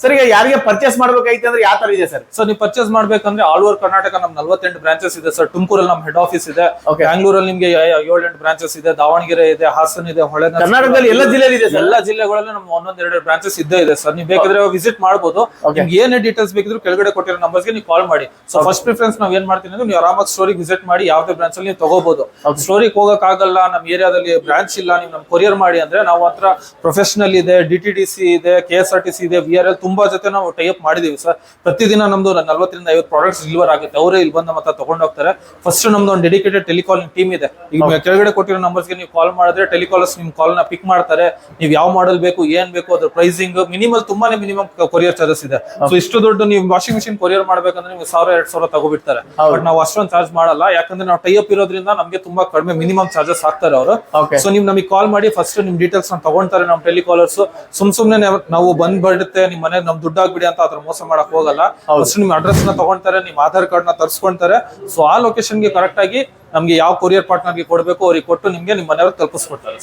ಸರ್ ಈಗ ಯಾರಿಗೆ ಪರ್ಚೇಸ್ ಮಾಡ್ಬೇಕಾಯ್ತು ಅಂದ್ರೆ ಯಾವ ತರ ಇದೆ ಸರ್? ಸರ್ ನೀವು ಪರ್ಚೇಸ್ ಮಾಡ್ಬೇಕಂದ್ರೆ ಆಲ್ ಓವರ್ ಕರ್ನಾಟಕ ನಮ್ ನಲ್ವತ್ತೆಂಟು ಬ್ರಾಂಚಸ್ ಇದೆ ಸರ್. ತುಮಕೂರಲ್ಲಿ ನಮ್ಮ ಹೆಡ್ ಆಫೀಸ್ ಇದೆ. ಬ್ಯಾಂಗ್ಳೂರಲ್ಲಿ ನಿಮ್ಗೆ ಏಳೆಂಟು ಬ್ರಾಂಚಸ್ ಇದೆ. ದಾವಣಗೆರೆ ಇದೆ ಹಾಸನ ಇದೆ ಹೊಳೆ ಕರ್ನಾಟಕದಲ್ಲಿ ಎಲ್ಲ ಜಿಲ್ಲೆಯಲ್ಲಿ ಇದೆ ಎಲ್ಲ ಜಿಲ್ಲೆಗಳಲ್ಲಿ ನಮ್ ಒಂದೊಂದ್ ಎರಡು ಬ್ರಾಂಚಸ್ ಇದ್ದೇ ಇದೆ ಸರ್. ನೀವು ಬೇಕಾದ್ರೆ ವಿಸಿಟ್ ಮಾಡಬಹುದು ನಿಮ್ಗೆ ಏನೇ ಡೀಟೇಲ್ಸ್ ಬೇಕಿದ್ರು ಕೆಳಗಡೆ ಕೊಟ್ಟಿರೋ ನಂಬರ್ಸ್ಗೆ ನೀವು ಕಾಲ್ ಮಾಡಿ. ಸೊ ಫಸ್ಟ್ ಪ್ರಿಫರೆನ್ಸ್ ನಾವ್ ಏನ್ ಮಾಡ್ತೀನಿ ಅಂದ್ರೆ ನೀವು ಆರಾಮಾಗಿ ಸ್ಟೋರಿಗೆ ವಿಸಿಟ್ ಮಾಡಿ ಯಾವ್ದೇ ಬ್ರಾಂಚ್ ಅಲ್ಲಿ ನೀವು ತಗೋಬಹುದು ಸ್ಟೋರಿಗೆ ಹೋಗಕ್ ಆಗಲ್ಲ ನಮ್ ಏರಿಯಾದಲ್ಲಿ ಬ್ರಾಂಚ್ ಇಲ್ಲ ನೀವು ನಮ್ ಕೊರಿಯರ್ ಮಾಡಿ ಅಂದ್ರೆ ನಾವು ಹತ್ರ ಪ್ರೊಫೆಷನಲ್ ಇದೆ ಡಿ ಟಿ ಡಿ ಸಿ ಇದೆ K S R T C ಇದೆ ವಿ ಆರ್ ಎಲ್ ತುಂಬಾ ಜೊತೆ ನಾವು ಟೈಅಪ್ ಮಾಡಿದೀವಿ ಸರ್ ಪ್ರತಿದಿನ ನಮ್ದು ನಲ್ವತ್ತರಿಂದ ಐವತ್ತು ಪ್ರಾಡಕ್ಟ್ಸ್ ಡಿಲಿವರ್ ಆಗುತ್ತೆ. ಅವರೇ ಇಲ್ಲಿ ಬಂದು ಮತ್ತೆ ತಗೊಂಡು ಹೋಗ್ತಾರೆ. ಫಸ್ಟ್ ನಮ್ದು ಒಂದು ಡೆಡಿಕೇಟೆಡ್ ಟೆಲಿಕಾಲಿಂಗ್ ಟೀಮ್ ಇದೆ. ಈಗ ಕೆಳಗಡೆ ಕೊಟ್ಟಿರೋ ನಂಬರ್ಸ್ಗೆ ನೀವು ಕಾಲ್ ಮಾಡಿದ್ರೆ ಟೆಲಿಕಾಲರ್ಸ್ ನಿಮ್ ಕಾಲ್ನ ಪಿಕ್ ಮಾಡ್ತಾರೆ. ನೀವು ಯಾವ ಮಾಡೆಲ್ ಬೇಕು ಏನ್ ಬೇಕು ಅದ್ರ ಪ್ರೈಸಿಂಗ್ ಮಿನಿಮಲ್ ತುಂಬಾನೇ ಮಿನಿಮಮ್ ಕೊರಿಯರ್ ಚಾರ್ಜಸ್ ಇದೆ. ಸೊ ಇಷ್ಟು ದೊಡ್ಡ ನೀವು ವಾಷಿಂಗ್ ಮಿಷಿನ್ ಕೊರಿಯರ್ ಮಾಡ್ಬೇಕಂದ್ರೆ ನೀವು ಸಾವಿರ ಎರಡ್ ಸಾವಿರ ತಗೋಬಿಡ್ತಾರೆ. ಬಟ್ ನಾವು ಅಷ್ಟೊಂದು ಚಾರ್ಜ್ ಮಾಡಲ್ಲ. ಯಾಕಂದ್ರೆ ನಾವು ಟೈಅಪ್ ಇರೋದ್ರಿಂದ ನಮಗೆ ತುಂಬಾ ಕಡಿಮೆ ಮಿನಿಮಮ್ ಚಾರ್ಜಸ್ ಹಾಕ್ತಾರೆ ಅವರು. ಸೊ ನೀವು ನಮಗೆ ಕಾಲ್ ಮಾಡಿ ಫಸ್ಟ್ ನಿಮ್ ಡೀಟೇಲ್ಸ್ನ ತಗೊಂತಾರೆ ನಮ್ಮ ಟೆಲಿಕಾಲರ್ಸ್ ಸುಮ್ ಸುಮ್ನೆ ನಾವು ಬಂದ್ ಬಿಡುತ್ತೆ ನಿಮ್ ಮನೆ ನಮ್ ದುಡ್ಡು ಆಗ್ಬಿಡಿ ಅಂತ ಅದ್ರ ಮೋಸ ಮಾಡಕ್ ಹೋಗಲ್ಲ. ಫಸ್ಟ್ ನಿಮ್ ಅಡ್ರೆಸ್ನ ತಗೊಂತಾರೆ ನಿಮ್ ಆಧಾರ್ ಕಾರ್ಡ್ನ ತರ್ಸ್ಕೊಂತಾರೆ. ಸೊ ಆ ಲೊಕೇಶನ್ಗೆ ಕರೆಕ್ಟ್ ಆಗಿ ನಮ್ಗೆ ಯಾವ ಕೊರಿಯರ್ ಪಾರ್ಟ್ನರ್ಗೆ ಕೊಡ್ಬೇಕು ಅವ್ರಿಗೆ ಕೊಟ್ಟು ನಿಮ್ಗೆ ನಿಮ್ ಮನೆಯವ್ರಿಗೆ ತಲುಪಿಸ್ಕೊಡ್ತಾರೆ.